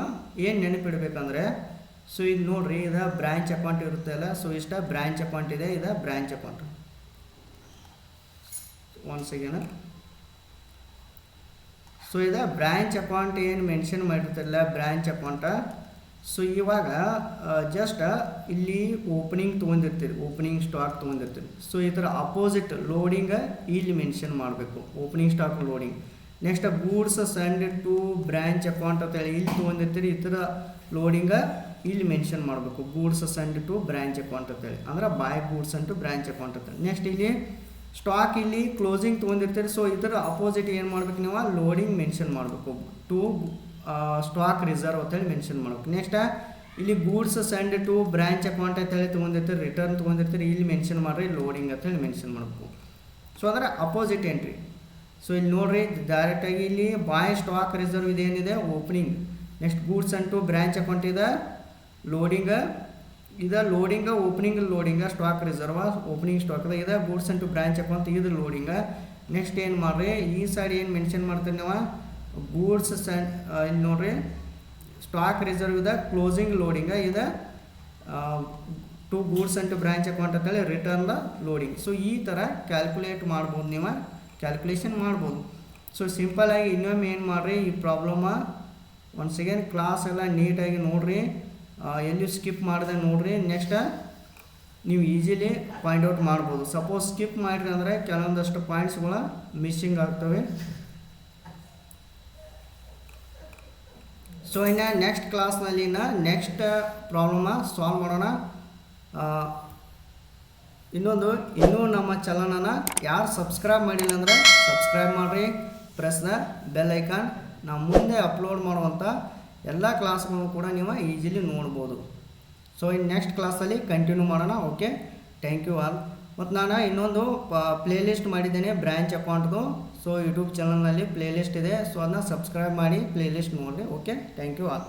ಏನು ನೆನಪಿಡ್ಬೇಕಂದ್ರೆ ಸೊ ಇದು ನೋಡ್ರಿ, ಇದು ಬ್ರ್ಯಾಂಚ್ ಅಕೌಂಟ್ ಇರುತ್ತಲ್ಲ ಸೊ ಇಷ್ಟ ಬ್ರ್ಯಾಂಚ್ ಅಕೌಂಟ್ ಇದೆ, ಇದು branch account one second so ಇದು ಬ್ರ್ಯಾಂಚ್ ಅಕೌಂಟ್ ಏನು ಮೆನ್ಷನ್ ಮಾಡಿರ್ತಿರಲ್ಲ ಬ್ರ್ಯಾಂಚ್ ಅಕೌಂಟ ಸೊ ಇವಾಗ ಜಸ್ಟ್ ಇಲ್ಲಿ ಓಪನಿಂಗ್ ತೊಗೊಂಡಿರ್ತೀರಿ ಓಪನಿಂಗ್ ಸ್ಟಾಕ್ ತೊಗೊಂಡಿರ್ತೀರಿ. ಸೊ ಈ ಥರ ಅಪೋಸಿಟ್ ಲೋಡಿಂಗ್ ಇಲ್ಲಿ ಮೆನ್ಷನ್ ಮಾಡಬೇಕು. Opening stock loading next goods sent to branch account ಅಂತೇಳಿ ಇಲ್ಲಿ ತೊಗೊಂಡಿರ್ತೀರಿ, ಈ ಥರ ಲೋಡಿಂಗ ಇಲ್ಲಿ ಮೆನ್ಷನ್ ಮಾಡಬೇಕು, goods sent to branch account ಅಂತೇಳಿ ಅಂದ್ರೆ by goods and to branch account ಅಂತ ನೆಕ್ಸ್ಟ್ ಇಲ್ಲಿ ಸ್ಟಾಕ್ ಇಲ್ಲಿ ಕ್ಲೋಸಿಂಗ್ ತೊಗೊಂಡಿರ್ತೀರಿ. ಸೊ ಇದರ ಅಪೋಸಿಟ್ ಏನು ಮಾಡ್ಬೇಕು ನೀವು? ಲೋಡಿಂಗ್ ಮೆನ್ಷನ್ ಮಾಡಬೇಕು. ಟು ಸ್ಟಾಕ್ ರಿಸರ್ವ್ ಅಂತೇಳಿ ಮೆನ್ಷನ್ ಮಾಡ್ಬೇಕು. ನೆಕ್ಸ್ಟ್ ಇಲ್ಲಿ goods sent to branch account ಅಂತೇಳಿ ತೊಗೊಂಡಿರ್ತೀರಿ. ರಿಟರ್ನ್ ತೊಗೊಂಡಿರ್ತೀರಿ. ಇಲ್ಲಿ ಮೆನ್ಷನ್ ಮಾಡಿರಿ ಲೋಡಿಂಗ್ ಅಂತೇಳಿ ಮೆನ್ಷನ್ ಮಾಡಬೇಕು. ಸೊ ಅದರ ಅಪೋಸಿಟ್ ಎಂಟ್ರಿ ಸೊ ಇಲ್ಲಿ ನೋಡ್ರಿ ಡೈರೆಕ್ಟಾಗಿ ಇಲ್ಲಿ by stock reserve ಇದೇನಿದೆ opening next goods and to branch account ಇದೆ. ಲೋಡಿಂಗ ಇದು loading opening loading stock reserve opening stock ಅದ ಇದೆ ಗೂಡ್ಸ್ ಅಂಟು ಬ್ರಾಂಚ್ ಅಕೌಂಟ್ ಇದು ಲೋಡಿಂಗ ನೆಕ್ಸ್ಟ್ ಏನು ಮಾಡ್ರಿ ಈ ಸೈಡ್ ಏನು ಮೆನ್ಷನ್ ಮಾಡ್ತೀವಿ ನೀವು ಗೂಡ್ಸ್ ಸೆಂಡ್ ಇಲ್ಲಿ ನೋಡ್ರಿ ಸ್ಟಾಕ್ ರಿಸರ್ವ್ ಇದೆ ಕ್ಲೋಸಿಂಗ್ ಲೋಡಿಂಗ ಇದೆ to goods and to branch account ಅಂತೇಳಿ ರಿಟರ್ನ್ ದ ಲೋಡಿಂಗ್ ಸೊ ಈ ಥರ ಕ್ಯಾಲ್ಕುಲೇಟ್ ಮಾಡ್ಬೋದು ನೀವು ಕ್ಯಾಲ್ಕುಲೇಷನ್ ಮಾಡ್ಬೋದು ಸೊ ಸಿಂಪಲಾಗಿ ಇನ್ನೊಮ್ಮೆ ಏನು ಮಾಡಿರಿ ಈ ಪ್ರಾಬ್ಲಮ ಒಂದು ಸೆಕೆಂಡ್ ಕ್ಲಾಸ್ ಎಲ್ಲ ನೀಟಾಗಿ ನೋಡಿರಿ ಎಲ್ಲಿ ಸ್ಕಿಪ್ ಮಾಡಿದೆ ನೋಡಿರಿ. ನೆಕ್ಸ್ಟ್ ನೀವು ಈಸಿಲಿ ಪಾಯಿಂಟ್ ಔಟ್ ಮಾಡ್ಬೋದು. ಸಪೋಸ್ ಸ್ಕಿಪ್ ಮಾಡಿರಿ ಅಂದರೆ ಕೆಲವೊಂದಷ್ಟು ಪಾಯಿಂಟ್ಸ್ಗಳ ಮಿಸ್ಸಿಂಗ್ ಆಗ್ತವೆ. ಸೊ ಇನ್ನು ನೆಕ್ಸ್ಟ್ ಕ್ಲಾಸ್ನಲ್ಲಿನ ನೆಕ್ಸ್ಟ್ ಪ್ರಾಬ್ಲಮ್ನ ಸಾಲ್ವ್ ಮಾಡೋಣ. ಇನ್ನೊಂದು, ಇನ್ನೂ ನಮ್ಮ ಚಲನನ ಯಾರು ಸಬ್ಸ್ಕ್ರೈಬ್ ಮಾಡಿಲ್ಲ ಅಂದರೆ ಸಬ್ಸ್ಕ್ರೈಬ್ ಮಾಡಿರಿ. ಪ್ರೆಸ್ ದ ಬೆಲ್ ಐಕಾನ್ ನಾವು ಮುಂದೆ ಅಪ್ಲೋಡ್ ಮಾಡುವಂಥ ಎಲ್ಲ ಕ್ಲಾಸ್ಗಳು ಕೂಡ ನೀವು ಈಸಿಲಿ ನೋಡ್ಬೋದು. ಸೊ ಇನ್ನು ನೆಕ್ಸ್ಟ್ ಕ್ಲಾಸಲ್ಲಿ ಕಂಟಿನ್ಯೂ ಮಾಡೋಣ. ಓಕೆ ಥ್ಯಾಂಕ್ ಯು ಆಲ್ ಮತ್ತು ನಾನು ಇನ್ನೊಂದು ಪ್ಲೇ ಲಿಸ್ಟ್ ಮಾಡಿದ್ದೇನೆ ಬ್ರ್ಯಾಂಚ್ ಅಕೌಂಟ್ದು ಸೊ ಯೂಟ್ಯೂಬ್ ಚಾನಲ್ನಲ್ಲಿ ಪ್ಲೇ ಲಿಸ್ಟ್ ಇದೆ. ಸೊ ಅದನ್ನ ಸಬ್ಸ್ಕ್ರೈಬ್ ಮಾಡಿ ಪ್ಲೇ ಲಿಸ್ಟ್ ನೋಡಿ ಓಕೆ ಥ್ಯಾಂಕ್ ಯು ಆಲ್